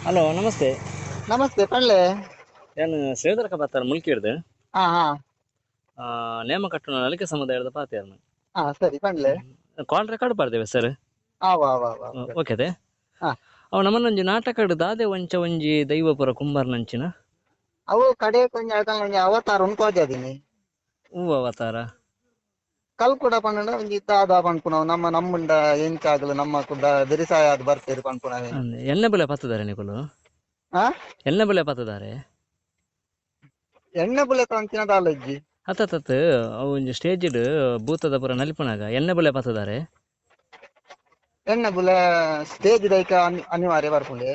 Hello ನಮಸ್ತೆ. ನಮಸ್ತೆ ಪಳ್ಳೆ ಏನು ಶ್ರೀಧರ ಕಬಾತಾರ ಮುಲ್ಕಿಡ್ದು ಹಾ ಹಾ. ನೇಮ ಕಟ್ಟಣ ನಲಿಕೆ ಸಮುದಾಯದ ಪಾತಿಯರ್ನ ಹಾ ಸರಿ ಪಳ್ಳೆ ಕಾಲ್ ರೆಕಾರ್ಡ್ ಬರ್ದೇವೆ ಸರ್ ಆವ ಆವ ಆವ ಓಕೆ ಅದೇ. ಹಾ. ಅವ ನಮ್ಮನ್ನೊಂಜಿ ನಾಟಕ ದಾದೆ ವಂಚ ಒಂಜಿ ದೈವಪುರ ಕುಂಬಾರ್ನಂಚಿನ ಅವು ಕಡೆ ಕೊಂಚ ಅವತಾರ ಉಂಟು ಉಂಟೋಜದಿನಿ ಹೂ ಅವತಾರ ಕಲ್ ಕೂಡ ಪಂಡ ಒಂಜಿ ದಾದ ಪನ್ಪುನವು ನಮ್ಮ ನಮ್ಮುಂಡ ಎಂಚಾಗಲು ನಮ್ಮ ಕುಡ್ಡ ಬಿರಿಸಾಯ ಅದು ಬರ್ತೀರಿ ಪನ್ಪುನವೆ ಎಲ್ಲ ಎಣ್ಣೆ ಬೆಲೆ ಪತ್ತದಾರೆ ನಿಕುಲು? ಹಾ ಎಣ್ಣೆ ಬೆಲೆ ಪತ್ತದಾರೆ ಎಣ್ಣೆ ಬುಲೆ ತಂಚಿನ ದಾಲಜ್ಜಿ ಹತ್ತತ್ತ ಅವು ಒಂಜಿ ಸ್ಟೇಜ್ ಭೂತದ ಪುರ ನಲಿಪುನಾಗ ಎಣ್ಣೆ ಬೆಲೆ ಪತ್ತದಾರೆ ಎಣ್ಣೆ ಬುಲೆ ಸ್ಟೇಜ್ ದೈಕ ಅನಿ- ಅನಿವಾರ್ಯ ಬರ್ಪುಂಡೆ.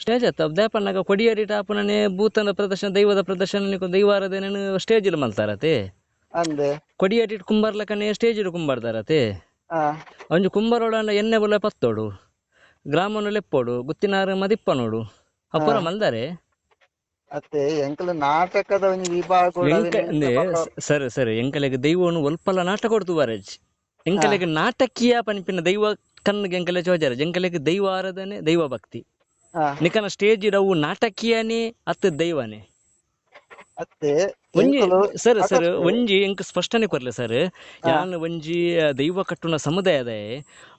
ಸ್ಟೇಜ್ ಅತ್ತ ದೇಪಣ್ಣಗ ಕೊಡಿಯರಿ ಟಾಪುನನೆ ಭೂತನ ಪ್ರದರ್ಶನ ದೈವದ ಪ್ರದರ್ಶನ ನಿಕು ದೈವಾರದೇನೇನು ಸ್ಟೇಜ್ ಮಲ್ತಾರತೆ? ಅಂದೆ. ಕೊಡಿಯಟಿಟ್ ಕುಂಬರ್ಲ ಕನೆ ಸ್ಟೇಜ್ ಕುಂಬಾರ್ದಾರತೆ. ಒಂಜಿ ಕುಂಬಾರೋಡ ಎನ್ನೆ ಬಲ ಪತ್ತೋಡು ಗ್ರಾಮನು ಲೆಪ್ಪೋಡು ಮದಿಪ್ಪ ಮದಿಪ್ಪನೋಡು ಅಪ್ಪರ ಮಲ್ದಾರೆ ಅತ್ತೆ ಎಂಕಲ ನಾಟಕದ ಒಂಜಿ ವಿಭಾಗ ಸರಿ ಸರಿ ಎಂಕಲೆಗ್ ದೈವನು ಒಲ್ಪಲ ನಾಟಕ ಕೊಡ್ತು ಬಾರಜ್ ಎಂಕಲೆಗ್ ನಾಟಕೀಯ ಪನಿಪಿನ ದೈವ ಕಣ್ಣಿಗೆ ಎಂಕಲೆ ಚೋಜಾರ. ಎಂಕಲೆಗ್ ದೈವ ಆರಾಧನೆ ದೈವ ಭಕ್ತಿ. ನಿಕನ ಸ್ಟೇಜ್ ಇರವು ನಾಟಕೀಯನೇ ಅತ್ತ ದೈವನೇ. ಅತ್ತೆ ಒಂಜಿ ಸರ್ ಸರ್ ಒಂಜಿ ಎಂಕ್ ಸ್ಪಷ್ಟನೆ ಕೊರ್ಲೆ ಸರ್. ಯಾನ್ ಒಂಜಿ ದೈವ ಕಟ್ಟುನ ಸಮುದಾಯದ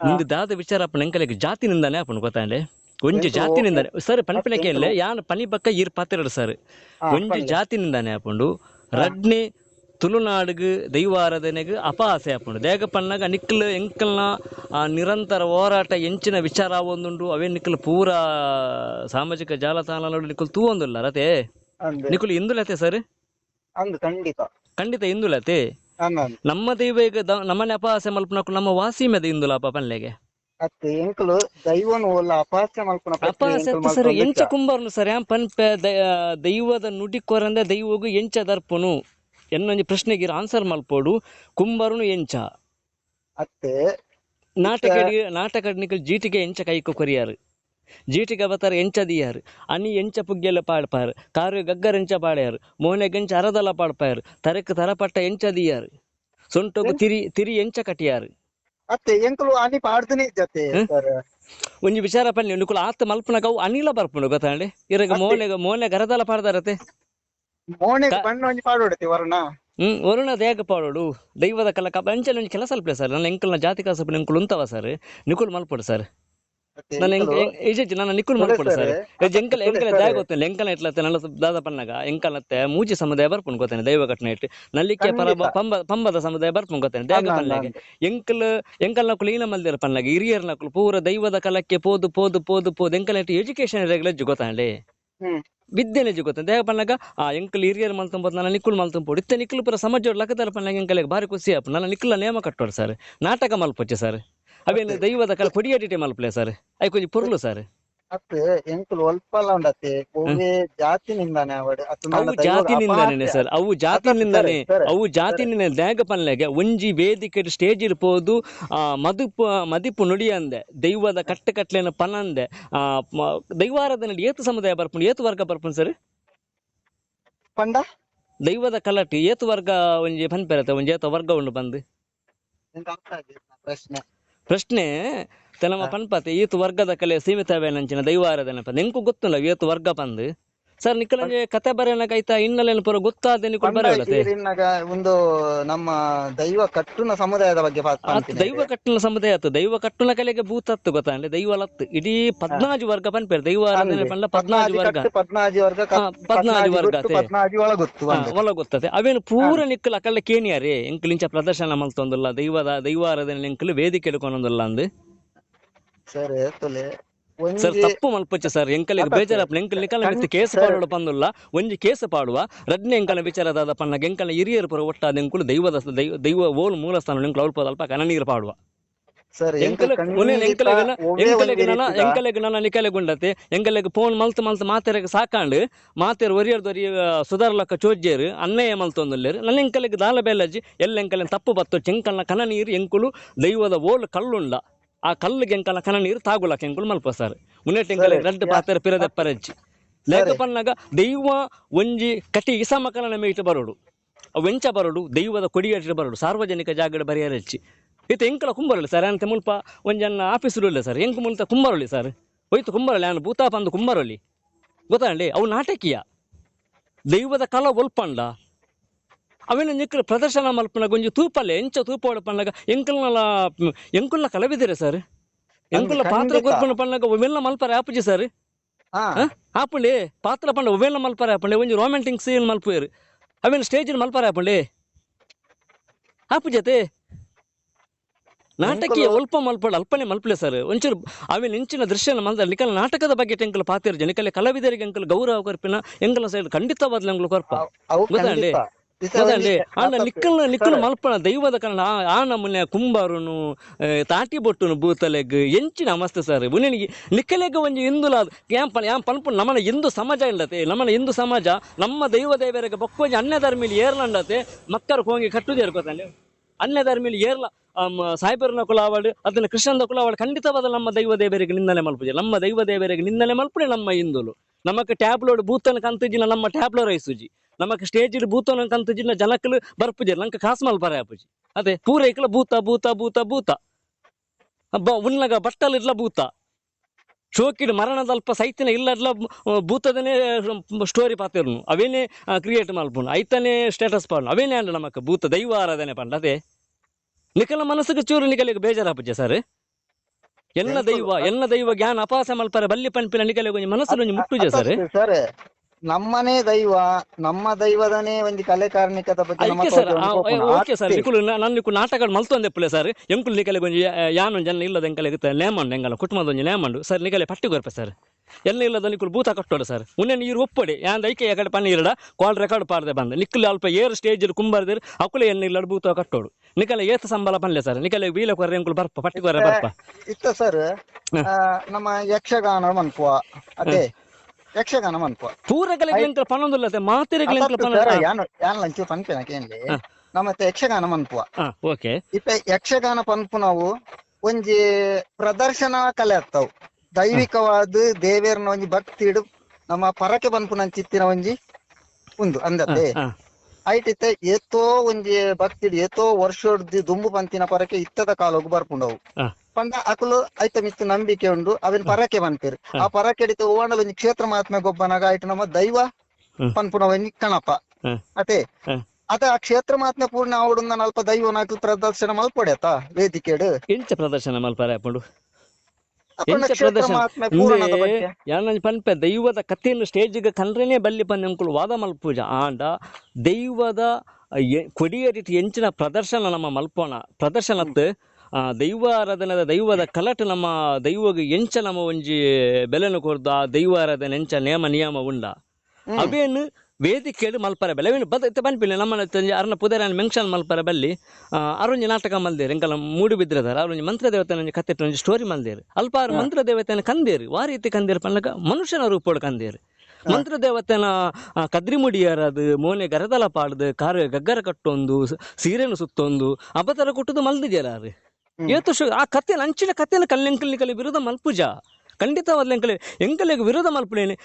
ಮುಂದೆ ದಾದ ವಿಚಾರ ಅಪ್ಪನ ಎಂಕಲೆಗ್ ಜಾತಿ ನಿಂದಾನೆ ಅಪ್ಪನ ಗೊತ್ತಾಂಡೆ ಒಂಜಿ ಎಂಕು ಜಾತಿ ನಿಂದಾನೆ ಸರ್ ಪನಿಪಿನಕ್ಕೆ ಇಲ್ಲ ಯಾನ್ ಪನಿ ಬಕ್ಕ ಈರ್ ಪಾತಿರಡು ಸರ್. ಒಂಜಿ ಪಂಡೆ. ಜಾತಿ ನಿಂದಾನೆ ಆಪುಂಡು ರಡ್ನೆ ತುಳುನಾಡುಗು ದೈವ ಅಪಾಸೆ ಅಪಹಾಸೆ ಆಪುಂಡು. ದೇಗ ಪನ್ನಗ ನಿಕ್ಕಲು ಎಂಕಲ್ನ ಆ ನಿರಂತರ ಹೋರಾಟ ಎಂಚಿನ ವಿಚಾರ ಆವೊಂದುಂಡು ಅವೇ ನಿಕ್ಕಲ್ ಪೂರ ಸಾಮಾಜಿಕ ಜಾಲತಾಣಗಳು ನಿಕ್ಕಲ್ ತೂವೊಂದುಲ್ಲ ರತೆ ನಿಕ್ಕಲು ನಿಕ್ಕಲ್ ಇಂದುಲತೆ ಸರ್? ಅಂದು ಖಂಡಿತ. ಖಂಡಿತ ಇಂದುಲತೆ ನಮ್ಮ ದೈವ ಈಗ ನಮ್ಮ ಅಪಹಾಸ್ಯ ಮಲ್ಪನಕ್ಕು ನಮ್ಮ ವಾಸಿಮೆದ ಇಂದುಲ ಅಪ ಪನ್ಲೆಗೆ ಅತ್ತೆ ಎಂಕಲು ದೈವನು ಒಲ್ಲ ಅಪಹಾಸ್ಯ ಮಲ್ಪನ ಅಪಹಾಸ್ಯ ಸರ್ ಎಂಚ ಕುಂಬರ್ನು ಸರ್ ಯಾನ್ ಪನ್ಪೆ ದೈವದ ನುಡಿ ಕೊರಂದೆ ದೈವಗು ಎಂಚ ದರ್ಪನು. ಎನ್ನೊಂಜಿ ಪ್ರಶ್ನೆಗೆ ಆನ್ಸರ್ ಮಲ್ಪೋಡು ಕುಂಬರನು ಎಂಚ. ಅತ್ತೆ ನಾಟಕ ನಾಟಕ ಜೀಟಿಗೆ ಎಂಚ ಕೈಕು ಕೊರಿಯಾರು. ಜೀಟಿಗೆ ಅವತಾರ ಎಂಚ ದಿಯಾರ್ ಅನಿ ಎಂಚ ಪುಗ್ಗೆಲ್ಲ ಪಾಡ್ಪಾರ್. ಕಾರು ಗಗ್ಗರ್ ಎಂಚ ಪಾಡ್ಯಾರು ಮೋನೆ ಗಂಚ ಅರದಲ ಪಾಡ್ಪಾಯರ್ ತರಕ್ ತರಪಟ್ಟ ಎಂಚ ದಿಯಾರ್ ಸೊಂಟೊಗು ತಿರಿ ತಿರಿ ಎಂಚ ಕಟಿಯಾರ್. ಅತ್ತೆ ಎಂಕಲು ಅನಿ ಪಾಡ್ದನೆ ಜತೆ ಒಂಜಿ ವಿಚಾರ ಪನ್ನಿ ನಿಕುಲು ಆತ ಮಲ್ಪನಗ ಅವು ಅನಿಲ ಬರ್ಪುಂಡು ಗೊತ್ತಾಂಡೆ ಇರಗ. ಮೋನೆಗ ಮೋನೆ ಗರದಲ ಪಾಡ್ದಾರತೆ ಮೋನೆ ಬಣ್ಣ ಒಂಜಿ ಪಾಡೋಡತಿ ವರ್ಣ. ಹ್ಮ್ ವರುಣ ದೇಗ ಪಾಡೋಡು. ದೈವದ ಕಲ ಕಪ ಅಂಚೆ ಒಂಜಿ ಕೆಲಸ ಸರ್. ನನ್ನ ಎಂಕಲ್ನ ಜಾತಿ ಕಾಸು ನಿಂಕುಲು ಉಂತವ ಸರ್. ನಿಕುಲ್ ಮಲ್ಪಡು ಸರ್. ಇಜಿ ನನ್ನ ನಿಕುಲ್ ಸುರೇಶ್ ಮಲ್ಪಡು ಸರ್ ಸರ್, ಎಂಕಲ್. ದಾಯ ಗೊತ್ತೇನೆ ಎಂಕಲ ಇಟ್ಲತ್ತೆ ನನ್ನ ದಾದ ಪನ್ನಗ. ಎಂಕಲತ್ತೆ ಮೂಜಿ ಸಮುದಾಯ ಬರ್ಪುನ್ ಗೊತ್ತೇನೆ ದೈವ ಘಟನೆ ಇಟ್ಟು ನಲ್ಲಿಕೆ ಪರ ಖಂಡಿತ. ಪಂಬ ಪಂಬದ ಸಮುದಾಯ ಬರ್ಪುನ್ ಗೊತ್ತೇನೆ ದೇಗ ಪನ್ನಾಗೆ. ಎಂಕಲ್ ಎಂಕಲ್ ನಕುಲು ಈನ ಮಲ್ದಿರ ಪನ್ಲಗೆ ಹಿರಿಯರ್ ನಕುಲು ಪೂರ ದೈವದ ಕಲಕ್ಕೆ ಪೋದು ಪೋದು ಪೋದು ಪೋದು. ಎಂಕಲ ಇಟ್ಟು ಎಜುಕೇಶನ್ ರೆಗ್ಲೆಜ್ಜು ಗೊತ್ತಾನೆ ಹ್ಮ್. ವಿದ್ಯೆನೆಜ್ಜು ಗೊತ್ತ ದೇಹ ಪನ್ನಾಗ ಆ ಎಂಕಲ್ ಹಿರಿಯರ್ ಮಲ್ತಂಬೋದು ನನ್ನ ನಿಕ್ಕುಲ್ ಮಲ್ತಂಪೋಡು ಇತ್ತ ನಿಕ್ಕುಲ್ ಪರ ಸಮಾಜ ಲಕ್ಕದಾರ ಪನ್ನಾಗ ಎಂಕಲ್ ಬಾರಿ ಖುಷಿ ಆಪ್ ನನ್ನ ನಿಕ್ಕುಲ ನೇಮ ಕಟ್ಟೋರು ಸರ್. ನಾಟಕ ಮಲ್ಪೊಚ್ಚೆ ಸರ್. ಅವೇನು ದೈವದ ಕಲ ಕೊಡಿಯಡಿಟೆ ಮಲ್ಪಲೆ ಸರ್ ಐ ಕೊಂಚ ಪುರ್ಲು ಸರ್ ಅತ್ತೆ ಎಂಕುಲು ಒಲ್ಪಲ್ಲ ಉಂಡತ್ತೆ. ಒವ್ವೇ ಜಾತಿ ನಿಂದನೆ ಅವಡು ಅವು ಜಾತಿನಿಂದಾನೆ. ಸರ್ ಅವು ಜಾತಿ ಜಾತಿನಿಂದಾನೆ ಅವು ಜಾತಿನಿಂದ ದ್ಯಾಗ ಪನ್ಲೆಗೆ ಒಂಜಿ ವೇದಿಕೆ ಸ್ಟೇಜ್ ಇರ್ಬೋದು ಮದುಪು ಮದಿಪು ನುಡಿಯಂದೆ ದೈವದ ಕಟ್ಟೆ ಕಟ್ಲೆನ ಆ ಮ- ದೈವಾರಾಧನೆ ಏತು ಸಮುದಾಯ ಬರ್ಪುಂಡು ಏತು ವರ್ಗ ಬರ್ಪುಂಡು ಸರ್ ಪಂಡ? ದೈವದ ಕಲಟಿ ಏತು ವರ್ಗ ಒಂಜಿ ಪನ್ಪೆರತೆ ಒಂಜಿ ಏತ ವರ್ಗ ಉಂಡು ಬಂದು ಪ್ರಶ್ನೆ? ಪ್ರಶ್ನೆ ತನಮ ಪನ್ಪತೆ ಈತು ವರ್ಗದ ಕಲೆ ಸೀಮಿತವೇನಂಚಿನ ದೈವಾರಾಧನೆ ಪಂದ್ ಎಂಕು ಗೊತ್ತುಂಡ ಇವತ್ತು ವರ್ಗ ಪಂದ್? ಸರ್ ನಿಕ್ಕಲಂಜೆ ಕತೆ ಬರೆಯನಕ ಐತ ಹಿನ್ನೆಲೆನ ಪೂರ ಗೊತ್ತಾದ ನಿಕ್ಕಲು ಬರಲತೆ ಬರೆಯಲತೆ ಈರಿನಾಗ ಒಂದು ನಮ್ಮ ದೈವ ಕಟ್ಟುನ ಸಮುದಾಯದ ಬಗ್ಗೆ ದೈವ ಕಟ್ಟುನ ಸಮುದಾಯ ಆತು ದೈವ ಕಟ್ಟುನ ಕಲೆಗೆ ಗೊತ್ತಾ? ಗೊತ್ತಾಂಡೆ ದೈವ ಲತ್ತು. ಇಡೀ ಪದ್ನಾಜು ವರ್ಗ ಪನ್ಪೇರು ದೈವ ಅಂದ್ರೆ ಪಂಡ ಪದ್ನಾಜು ವರ್ಗ. ಪದ್ನಾಜಿ ವರ್ಗ ಪದ್ನಾಜು ವರ್ಗ. ಪದ್ನಾಜಿ ಒಳಗೊತ್ತು ಅಂದ್ರೆ ಒಂದು. ಒಳ ಗೊತ್ತದೆ ಅವೇನು ಪೂರ ನಿಕ್ಕಲು ಅಕಲ್ಲ ಕೇನಿಯಾರಿ ಎಂಕಲಿಂಚ ಪ್ರದರ್ಶನ ಮಲ್ತೊಂದುಲ್ಲ ದೈವದ ದೈವಾರಾಧನೆ ಎಂಕಲು ವೇದಿಕೆ ಹಿಡ್ಕೊಂಡೊಂದುಲ್ಲ ಅಂದು? ಸರ್ ತೊಲೆ ಸರ್ ತಪ್ಪು ಮಲ್ಪಚ್ಚ ಸರ್. ಎಂಕಲಿಗೆ ಬೇಜಾರ ಬೇಜಾರಪ್ಪ ಎಂಕಲ್ ನಿಕಲ ಮಿತ್ತು ಕೇಸ. ಪಾಡೋಡು ಪಂದುಲ್ಲ. ಒಂಜಿ ಕೇಸ್ ಪಾಡುವ. ರಡ್ನೆ ಎಂಕಲ ವಿಚಾರದಾದ ಪನ್ನ ಎಂಕಲ ಹಿರಿಯರು ಪುರ ಒಟ್ಟಾದ ಎಂಕುಲು ದೈವದ ದೈವ ದೈವ ಓಲ್ ಮೂಲಸ್ಥಾನ ಎಂಕಲು ಅಲ್ಪ ಅಲ್ಪ ಪಾಡುವ. ಒನೆ ಖಂಡಿತ ಎಂಕಲೆಗನ ಒವ್ವೇ ಎಂಕಲೆಗೆ ಫೋನ್ ಮಲ್ತು ಮಲ್ತು ಮಾತೆರೆಗೆ ಸಾಕಾಂಡು. ಮಾತೆರು ಒರಿಯರ್ದೊರಿ ಸುಧಾರ್ಲಕ್ಕ ಚೋಜ್ಜೇರು ಅನ್ನಯ್ಯ ಮಲ್ತೊಂದುಲ್ಲೇರು ನನ್ನ ಎಂಕಲೆಗೆ ದಾಲ ಬೇಲಜ್ಜಿ ಎಲ್ಲ ಎಂಕಲೆ ತಪ್ಪು ಬತ್ತು ಚೆಂಕಲ್ನ ಕನ ನೀರು ಎಂಕುಲು ದೈವದ ಓಲ್ ಕಲ್ಲುಂಡ. ಆ ಕಲ್ಲು ಎಂಕಲ ಕನ ನೀರು ತಾಗುಲ ಎಂಕುಲು ಮಲ್ಪ ಸರ್. ಮುನ್ನೆಟ್ ಎಂಕಲೆ ಸರಿ. ರಡ್ಡು ಪಾತೆರ ಪಿರದೆಪ್ಪರಜ್ಜಿ ಲೇಖ ಪನ್ನಗ ದೈವ ಒಂಜಿ ಕಟಿ ಇಸಮಕಲ ನಮಗೆ ಇಟ್ಟು ಬರೋಡು ವೆಂಚ ಬರೋಡು ದೈವದ ಕೊಡಿಯಟ್ಟು ಬರೋಡು ಸಾರ್ವಜನಿಕ ಜಾಗಡ ಬರೆಯರಚ್ಚಿ ಇತ್ತು ಎಂಕಲ ಕುಂಬರಲಿ ಸರ್ ಅಂತ ಮುಲ್ಪ ಒಂಜನ್ನ ಆಫೀಸ್ ಇಲ್ಲ ಸರ್ ಎಂಕು ಮುಲ್ತ ಕುಂಬರಲಿ ಸರ್. ಹೋಯ್ತು ಕುಂಬರಲಿ ಅವನು ಭೂತಾ ಪಂದು ಕುಂಬರಲಿ ಗೊತ್ತಾಂಡಿ ಅವು ನಾಟಕೀಯ. ದೈವದ ಕಲ ಒಲ್ಪಂಡ ಅವೇನು ನಿಕ್ಕಲು ಪ್ರದರ್ಶನ ಮಲ್ಪನ ಒಂಜಿ ತೂಪಲ್ಲ ಎಂಚ ತೂಪ ಪನ್ನಗ ಎಂಕಲ್ನಲ ಎಂಕುಲ್ನ ಕಲಬಿದಿರ ಸರ್? ಎಂಕುಲ್ಲ ಪಾತ್ರ. ಕೊರ್ಪಣ ಪಣ್ಣಾಗ ಒವೆಲ್ಲ ಮಲ್ಪರೆ ಆಪುಜಿ ಸರ್? ಆಪುಂಡೆ ಪಾತ್ರ ಪಂಡ ಒವೆಲ್ಲ ಮಲ್ಪರೆ ಆಪುಂಡೆ ಒಂಜಿ ರೊಮ್ಯಾಂಟಿಕ್ ಸೀನ್ ಮಲ್ಪುವೆರು. ಅವೇನು ಸ್ಟೇಜಿನ ಮಲ್ಪರೆ ಆಪುಂಡೆ? ಆಪುಜತೆ? ನಾಟಕೀಯ ಒಲ್ಪ ಮಲ್ಪಡ ಅಲ್ಪನೆ ಮಲ್ಪಲೆ ಸರ್. ಒಂಚೂರು ಅವೇನು ಇಂಚಿನ ದೃಶ್ಯನ ಮಲ್ದ ನಿಕಲ್ ನಾಟಕದ ಬಗ್ಗೆ ಎಂಕಲ್ ಪಾತಿರ್ಜ ನಿಕಲ್ ಕಲಾವಿದರಿಗೆ ಎಂಕಲ್ ಗೌರವ ಕೊರ್ಪಿನ ಎಂಕಲ ಸೈಡ್ ಖಂಡಿತವಾದ್ಲ ಎಂಕಲ್ ಕೊರ್ಪ. ಅವ್- ಆಂಡ ಆ ನಿಕ್ಕಲ್ ನಿಕ್ಕಲ್ ಸರ್. ಮಲ್ಪನ ದೈವದ ಕಾರಣ ಆ- ನಮ್ಮನೆ ಕುಂಬಾರನು ತಾಟಿ ಬೊಟ್ಟುನು ಭೂತಲೆಗ್ ಎಂಚಿನ ಮಸ್ತ್ ಸರ್. ಉನಿಗೆ ನಿಕ್ಕಲೆಗ್ ಒಂಜಿ ಇಂದುಲ ಲಾದ್ ಪನ್ ಯಾಂ ಪನ್ಪುನ್ ನಮ್ಮನ ಹಿಂದೂ ಸಮಾಜ ಇಲ್ಲತೆ ನಮ್ಮನ ಹಿಂದೂ ಸಮಾಜ ನಮ್ಮ ದೈವ ದೇವರಿಗೆ ಬಕ್ಕೊಂಜಿ ಅನ್ಯ ಧರ್ಮಿಲಿ ಏರ್ಲಂಡತೆ ಮಕ್ಕರು ಹೋಗಿ ಕಟ್ಟುದೇ ಇರ್ಕೋತಾನೆ ಅನ್ಯ ಧರ್ಮಿಲಿ ಏರ್ಲ ಸಾಯಿಬರ್ನ ಕುಲ ಕುಲಾವಾಡು ಅದನ್ನ ಕೃಷ್ಣಂದ ಕುಲಾವಾಡು ಖಂಡಿತವಾದ ನಮ್ಮ ದೈವ ದೇವರಿಗೆ ನಿಂದನೆ ಮಲ್ಪುಜೆ. ನಮ್ಮ ದೈವ ದೇವರಿಗೆ ನಿಂದನೆ ಮಲ್ಪುಡೆ ನಮ್ಮ ಹಿಂದುಲು. ನಮಕ್ ಟ್ಯಾಬ್ಲೋಡ್ ಬೂತನ ಕಂತಜಿನ ನಮ್ಮ ಟ್ಯಾಬ್ಲೋ ರೈಸುಜಿ ನಮಕ್ ಸ್ಟೇಜ್ ಬೂತನ ಕಂತಜಿನ ಜನಕ್ಕಲು ಬರ್ಪುಜೆ ನಂಕ ಮಲ್ ಬರ ಆಪುಜಿ ಅದೇ ಪೂರೈಕಲ ಭೂತ ಭೂತ ಭೂತ ಭೂತ. ಅಬ್ಬ ಉನ್ನಗ ಬಟ್ಟಲ್ ಇರ್ಲ ಭೂತ. ಶೋಕಿಡ್ ಮರಣದಲ್ಪ ಸೈತಿನ ಇಲ್ಲಡ್ಲ ಭೂತದನೇ ಸ್ಟೋರಿ ಪಾತಿರ್ನು. ಅವೇನೇ ಕ್ರಿಯೇಟ್ ಮಲ್ಪುನು ಐತನೇ ಸ್ಟೇಟಸ್ ಪಾಡ್ನು. ಅವೇನೇ ಅಂಡ ನಮಕ್ ಭೂತ ದೈವ ಆರಾಧನೆ ಪಂಡ ಅದೇ. ನಿಖಲ ಮನಸ್ಸಿಗೆ ಚೂರು ನಿಗಲಿಗೆ ಬೇಜಾರಾಪುಜೆ ಸರ್. ಎನ್ನ ದೈವ ಎನ್ನ ದೈವ ಜ್ಞಾನ ಅಪಾಸ ಮಲ್ಪರೆ ಬಲ್ಲಿ ಪಂಪಿನ ನಿಗಲಿಗೆ ಮನಸ್ಸು ಮುಟ್ಟುಜೆ ಸರ್. ನಮ್ಮನೇ ದೈವ ನಮ್ಮ ದೈವದನೇ ಒಂದು ಕಲೆ ಕಾರ್ಮಿಕದ ಬಗ್ಗೆ ನಮ್ಮ ಐಕೆ ಸರ್. Okay sir. ನಿಕುಲು ನನ್ನ ನಿಕ್ಕು ನಾಟಕ ಮಲ್ತೊಂದೆ ಪುಲೆ ಸರ್. ಎಂಕುಲು ನಿಕಲೆ ಗೊಂಜಿ ಯಾನು ಜನ ಇಲ್ಲದ ಎಂಕಲೆ ನೇಮಂಡು ಎಂಗಲ ಕುಟುಂಬದ ಒಂಜಿ ನೇಮಂಡು ಸರ್ ನಿಕಲೆ ಪಟ್ಟಿ ಗೊರ್ಪೆ ಸರ್. ಎಲ್ಲ ಇಲ್ಲದ ನಿಕುಲು ಭೂತ ಕಟ್ಟೋಡು ಸರ್. ಉನ್ನೆ ನೀರು ಒಪ್ಪಡಿ. ಯಾಂದ ಐಕೆ ಯಾಕಡೆ ಪನ್ನೀರಡ ಕಾಲ್ ರೆಕಾರ್ಡ್ ಪಾರ್ದೆ ಬಂದ. ನಿಕ್ಕಲು ಅಲ್ಪ ಏರ್ ಸ್ಟೇಜ್ ಕುಂಬರ್ದಿರ್ ಅಕುಲೆ ಎನ್ನ ಇಲ್ಲದ ಭೂತ ಕಟ್ಟೋಡು. ನಿಕಲೆ ಏತ ಸಂಬಳ ಪನ್ಲೆ ಸರ್. ನಿಕಲೆ ವೀಲ ಕೊರ್ರೆ ಎಂಕುಲು ಬರ್ಪ ಪಟ್ಟಿ ಕೊರ್ರೆ ಬರ್ಪ. ಇತ್ತ ಸರ್ ನಮ್ಮ ಯಕ್ಷಗಾನ ಮನ್ಪುವ. ಅದೇ ಯಕ್ಷಗಾನ ಮಾತಿರಗಳಿಗೆ ಎಂಕಲ್ ಅತ್ತತ್ತು ಪನ್ನ ಸರ್ ಯಾನು ಯಾನ್ ಲಂಚು ಪನ್ಪಿನ ಕೇಂದ್ಲೆ ಹ. ನಮ್ಮತ್ತೆ ಯಕ್ಷಗಾನ ಮನ್ಪುವ. ಓಕೆ. ಇಪ್ಪ ಯಕ್ಷಗಾನ ಪನ್ಪುನವು ಒಂಜಿ ಪ್ರದರ್ಶನ ಕಲೆ ಆಗ್ತಾವು ದೈವಿಕವಾದ ದೇವೇರ್ನ ಒಂಜಿ ಭಕ್ತಿ ಇಡು ನಮ್ಮ ಪರಕೆ ಪನ್ಪುನ ಚಿತ್ತಿನ ಒಂಜಿ ಉಂದು ಅಂದತೆ ಆಯ್ತಿತ್ತೆ ಐಟಿತ್ತೆ ಏತೋ ಒಂಜಿ ಭಕ್ತಿ ಇಡು ಏತೋ ವರ್ಷೋಡ್ದು ದುಂಬು ಪಂತಿನ ಪರಕೆ ಇತ್ತದ ಕಾಲೋಗು ಬರ್ಪುಂಡವು. ಪಂಡ ಅಕುಲು ಐತ ಮಿತ್ತು ನಂಬಿಕೆ ಉಂಡು ಅವೆನ್ ಪರಕೆ ಬಂತೀರಿ. ಆ ಪರಕೆ ಹಿಡಿತು ಓಣಲು ಒಂಜಿ ಕ್ಷೇತ್ರ ಮಹಾತ್ಮೆ ಗೊಬ್ಬನಾಗ ಆಯ್ತು ನಮ್ಮ ದೈವ. ಪನ್ಪುನ ಒಂಜಿ ಕಣಪ. ಅತೆ. ಅದ? ಆ ಕ್ಷೇತ್ರ ಮಹಾತ್ಮೆ ಪೂರ್ಣ ಅವಡುಂದ ಅಲ್ಪ ದೈವ ನಾಕಲು ಪ್ರದರ್ಶನ ಮಲ್ಪೊಡೆತ ವೇದಿಕೆಡು? ಎಂಚ ಪ್ರದರ್ಶನ ಮಲ್ಪರೆ ಅಪ್ಪಂಡು? ಎಂಚ ಪ್ರದರ್ಶನ? ಯಾನ ಪನ್ಪೆ ದೈವದ ಕಥೆಯನ್ನು ಸ್ಟೇಜಿಗೆ ಕಂಡ್ರೇನೆ ಬಲ್ಲಿ ಪನ್ ಅಂಕುಲು ವಾದ ಮಲ್ಪೂಜ. ಆಂಡ ದೈವದ ಕೊಡಿಯ ರೀತಿ ಎಂಚಿನ ಪ್ರದರ್ಶನ ನಮ್ಮ ಮಲ್ಪೋಣ. ಪ್ರದರ್ಶನತ್ ಆ, ದೈವ ಆರಾಧನೆ ದೈವದ ಕಲಟ ನಮ್ಮ ದೈವಗ ಎಂಚ ನಮ್ಮ ಒಂಜಿ ಬೆಲೆನು ಕೊರ್ದು ಆ ದೈವ ಆರಾಧನೆ ಎಂಚ ನೇಮ ನಿಯಮ ಉಂಡ. ಅವೇನು ವೇದಿಕೆಡು ಮಲ್ಪರೆ ಬೆಲೆ. ಅವೇನು ಬದ ಪನ್ಪಿಲ್ಲ ನಮ್ಮ ಅರ್ನ ಪುದರಾನ ಮೆನ್ಷನ್ ಮಲ್ಪರೆ ಬಲ್ಲಿ ಅರುಣ್ಯ ಅರುಂಜಿ ನಾಟಕ ಮಲ್ದೇರು ಎಂಕಲ ಮೂಡಿ ಬಿದ್ದಿರದಾರ. ಅರುಣ್ಯ ಮಂತ್ರ ದೇವತೆನ ಕತ್ತಿಟ್ಟು ಒಂಜಿ ಸ್ಟೋರಿ ಮಲ್ದೇರು. ಅಲ್ಪ ಆರು ಮಂತ್ರ ದೇವತೆನ ಕಂದೇರು. ವಾ ರೀತಿ ಕಂದೇರು ಪನ್ನಕ ಮನುಷ್ಯನ ರೂಪೋಡು ಕಂದೇರು. ಮಂತ್ರ ದೇವತೆನ ಆ, ಕದ್ರಿ ಮುಡಿಯರದು ಮೋನೆ ಗರದಲ ಪಾಡ್ದು ಕಾರು ಗಗ್ಗರ ಕಟ್ಟೊಂದು ಸೀರೆನ ಸುತ್ತೊಂದು ಅಬತರ ಕೊಟ್ಟದು ಮಲ್ದಿದೆಯಲ್ಲ ಹ್ಮ್. ಏತು ಆ ಕತ್ತೆ ಅಂಚಿನ ಕತ್ತೆನ ಕಲ್ಲೆಂಕಲಿಕಲಿ ವಿರುದ್ಧ ಮಲ್ಪುಜ. ಖಂಡಿತವಾದ ಎಂಕಲೆ ಎಂಕಲಿಗೆ ವಿರೋಧ ಮಲ್ಪುಳೇನೆ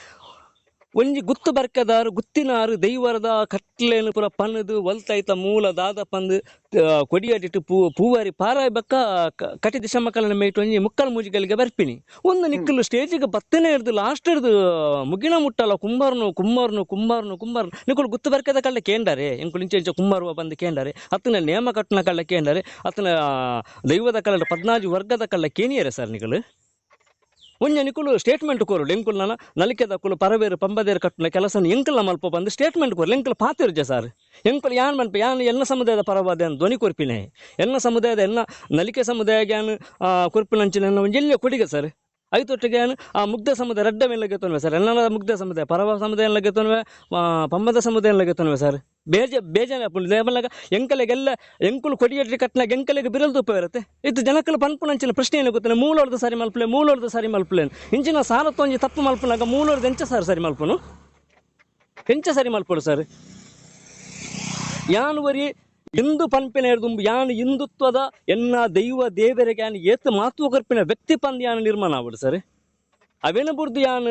ಒಂಜಿ ಗುತ್ತು ಬರ್ಕದಾರು, ಗುತ್ತಿನಾರು, ದೈವರದ ಕಟ್ಲೇನು ಪುರ ಪನ್ನದು ಒಲ್ತೈತ ಮೂಲ ದಾದ ಪಂದು ಕೊಡಿಯಾಡಿಟ್ಟು ಪೂ, ಪೂವಾರಿ ಪಾರಾಯ್ ಬಕ್ಕ ಕಟಿ ದಿಶ ಮಕ್ಕಳನ್ನ ಮೇಯ್ತು ಒಂಜಿ ಮುಕ್ಕಲ್ ಮೂಜಿಗಳಿಗೆ ಬರ್ಪಿನಿ. ಒಂದು ನಿಕ್ಕಲು ಸ್ಟೇಜಿಗೆ ಬತ್ತನೇ ಹಿಡ್ದು ಲಾಸ್ಟ್ ಹಿಡ್ದು ಮುಗಿನ ಮುಟ್ಟಲ್ಲ ಕುಂಬಾರ್ನು ಕುಂಬಾರ್ನು ಕುಂಬಾರ್ನು ಕುಂಬಾರ್ನು ನಿಕ್ಕಲು ಗುತ್ತು ಬರ್ಕದ ಕಳ್ಳ ಕೇಂದರೆ ಎಂಕುಲು ಇಂಚೆ ಇಂಚೆ ಕುಂಬಾರುವ ಬಂದು ಕೇಂದರೆ, ಅತ್ತನ ನೇಮ ಕಟ್ಟನ ಕಳ್ಳ ಕೇಂಡಾರೆ ಅತ್ತನ ದೈವದ ಕಳ್ಳ, ಪದ್ನಾಜು ವರ್ಗದ ಕಳ್ಳ ಕೇನಿಯರೆ ಸರ್ ನಿಕಲು ಒಂಜ ನಿಕುಲು ಸ್ಟೇಟ್ಮೆಂಟ್ ಕೋರುಡು ಎಂಕುಲು ನನ್ನ ನಲಿಕೆದ ಕುಲು ಪರವೇರು ಪಂಬದೇರು ಕಟ್ಟಿನ ಕೆಲಸ ಎಂಕಲ್ನ ಮಲ್ಪ ಬಂದು ಸ್ಟೇಟ್ಮೆಂಟ್ ಕೋರ್ಲು ಎಂಕಲ್ ಪಾತಿರ್ಜ ಸರ್. ಎಂಕಲ್ ಯಾನ್ ಮನ್ಪ, ಯಾನ್ ಎನ್ನ ಸಮುದಾಯದ ಪರವಾದ ಅಂತ ಧ್ವನಿ ಕೊರ್ಪಿನೇ? ಎನ್ನ ಸಮುದಾಯದ ಎನ್ನ ನಲಿಕೆ ಸಮುದಾಯ ಯಾನ್ ಕೊರ್ಪಿನಂಚಿನ ಒಂಜಿ ಎಲ್ಲಿಯ ಕೊಡಿಗೆ ಸರ್. ಐತೊಟ್ಟಿಗೆ ಆ ಮುಗ್ಧ ಸಮುದಾಯ, ರಡ್ಡ ಮೇಲೆ ಗೆತ್ತನ್ವೆ ಸರ್? ಎಲ್ಲ ಮುಗ್ಧ ಸಮುದಾಯ, ಪರವ ಸಮುದಾಯ ಗೆತ್ತನ್ವೆ ಪಂಬದ ಸಮುದಾಯ ಗೆತ್ತನ್ವೆ ಸರ್? ಬೇಜ, ಬೇಜಾನೆ ಪುಂಡು ದೇವಲ್ಲಾಗ ಎಂಕಲೆಗೆಲ್ಲ ಎಂಕುಲು ಕೊಡಿಯಟ್ರಿ ಕಟ್ನಾಗ ಎಂಕಲೆಗೆ ಬಿರಲ್ ತುಪ್ಪ ಇರುತ್ತೆ. ಇದು ಜನಕ್ಕಲು ಪನ್ಪುನಂಚಿನ ಪ್ರಶ್ನೆ ಏನು ಗೊತ್ತಿಲ್ಲ ಮೂಲೊಡ್ದು ಸರಿ ಮಲ್ಪಲೆ ಮೂಲೊಡ್ದು ಸರಿ ಮಲ್ಪಲೆ ಇಂಚಿನ ತೊಂಜಿ ತಪ್ಪು ಮಲ್ಪನಾಗ ಮೂಲೊಡ್ದು ಎಂಚ ಸರ್ ಸರಿ ಮಲ್ಪನು? ಎಂಚ ಸರಿ ಮಲ್ಪಡು ಸರ್? ಯಾನು ವರಿ ಇಂದು ಪನ್ಪಿನ ಹಿಡಿದು ಯಾನ್ ಹಿಂದುತ್ವದ ಎನ್ನ ದೈವ ದೇವರಿಗೆ ಯಾನ್ ಏತ್ ಮಹತ್ವ ಕರ್ಪಿನ ವ್ಯಕ್ತಿ ಪಂದ್ ಯಾನ್ ನಿರ್ಮಾಣ ಆಗ್ಬಿಡು ಸರ್. ಅವೇನ ಬುರ್ದು ಯಾನ್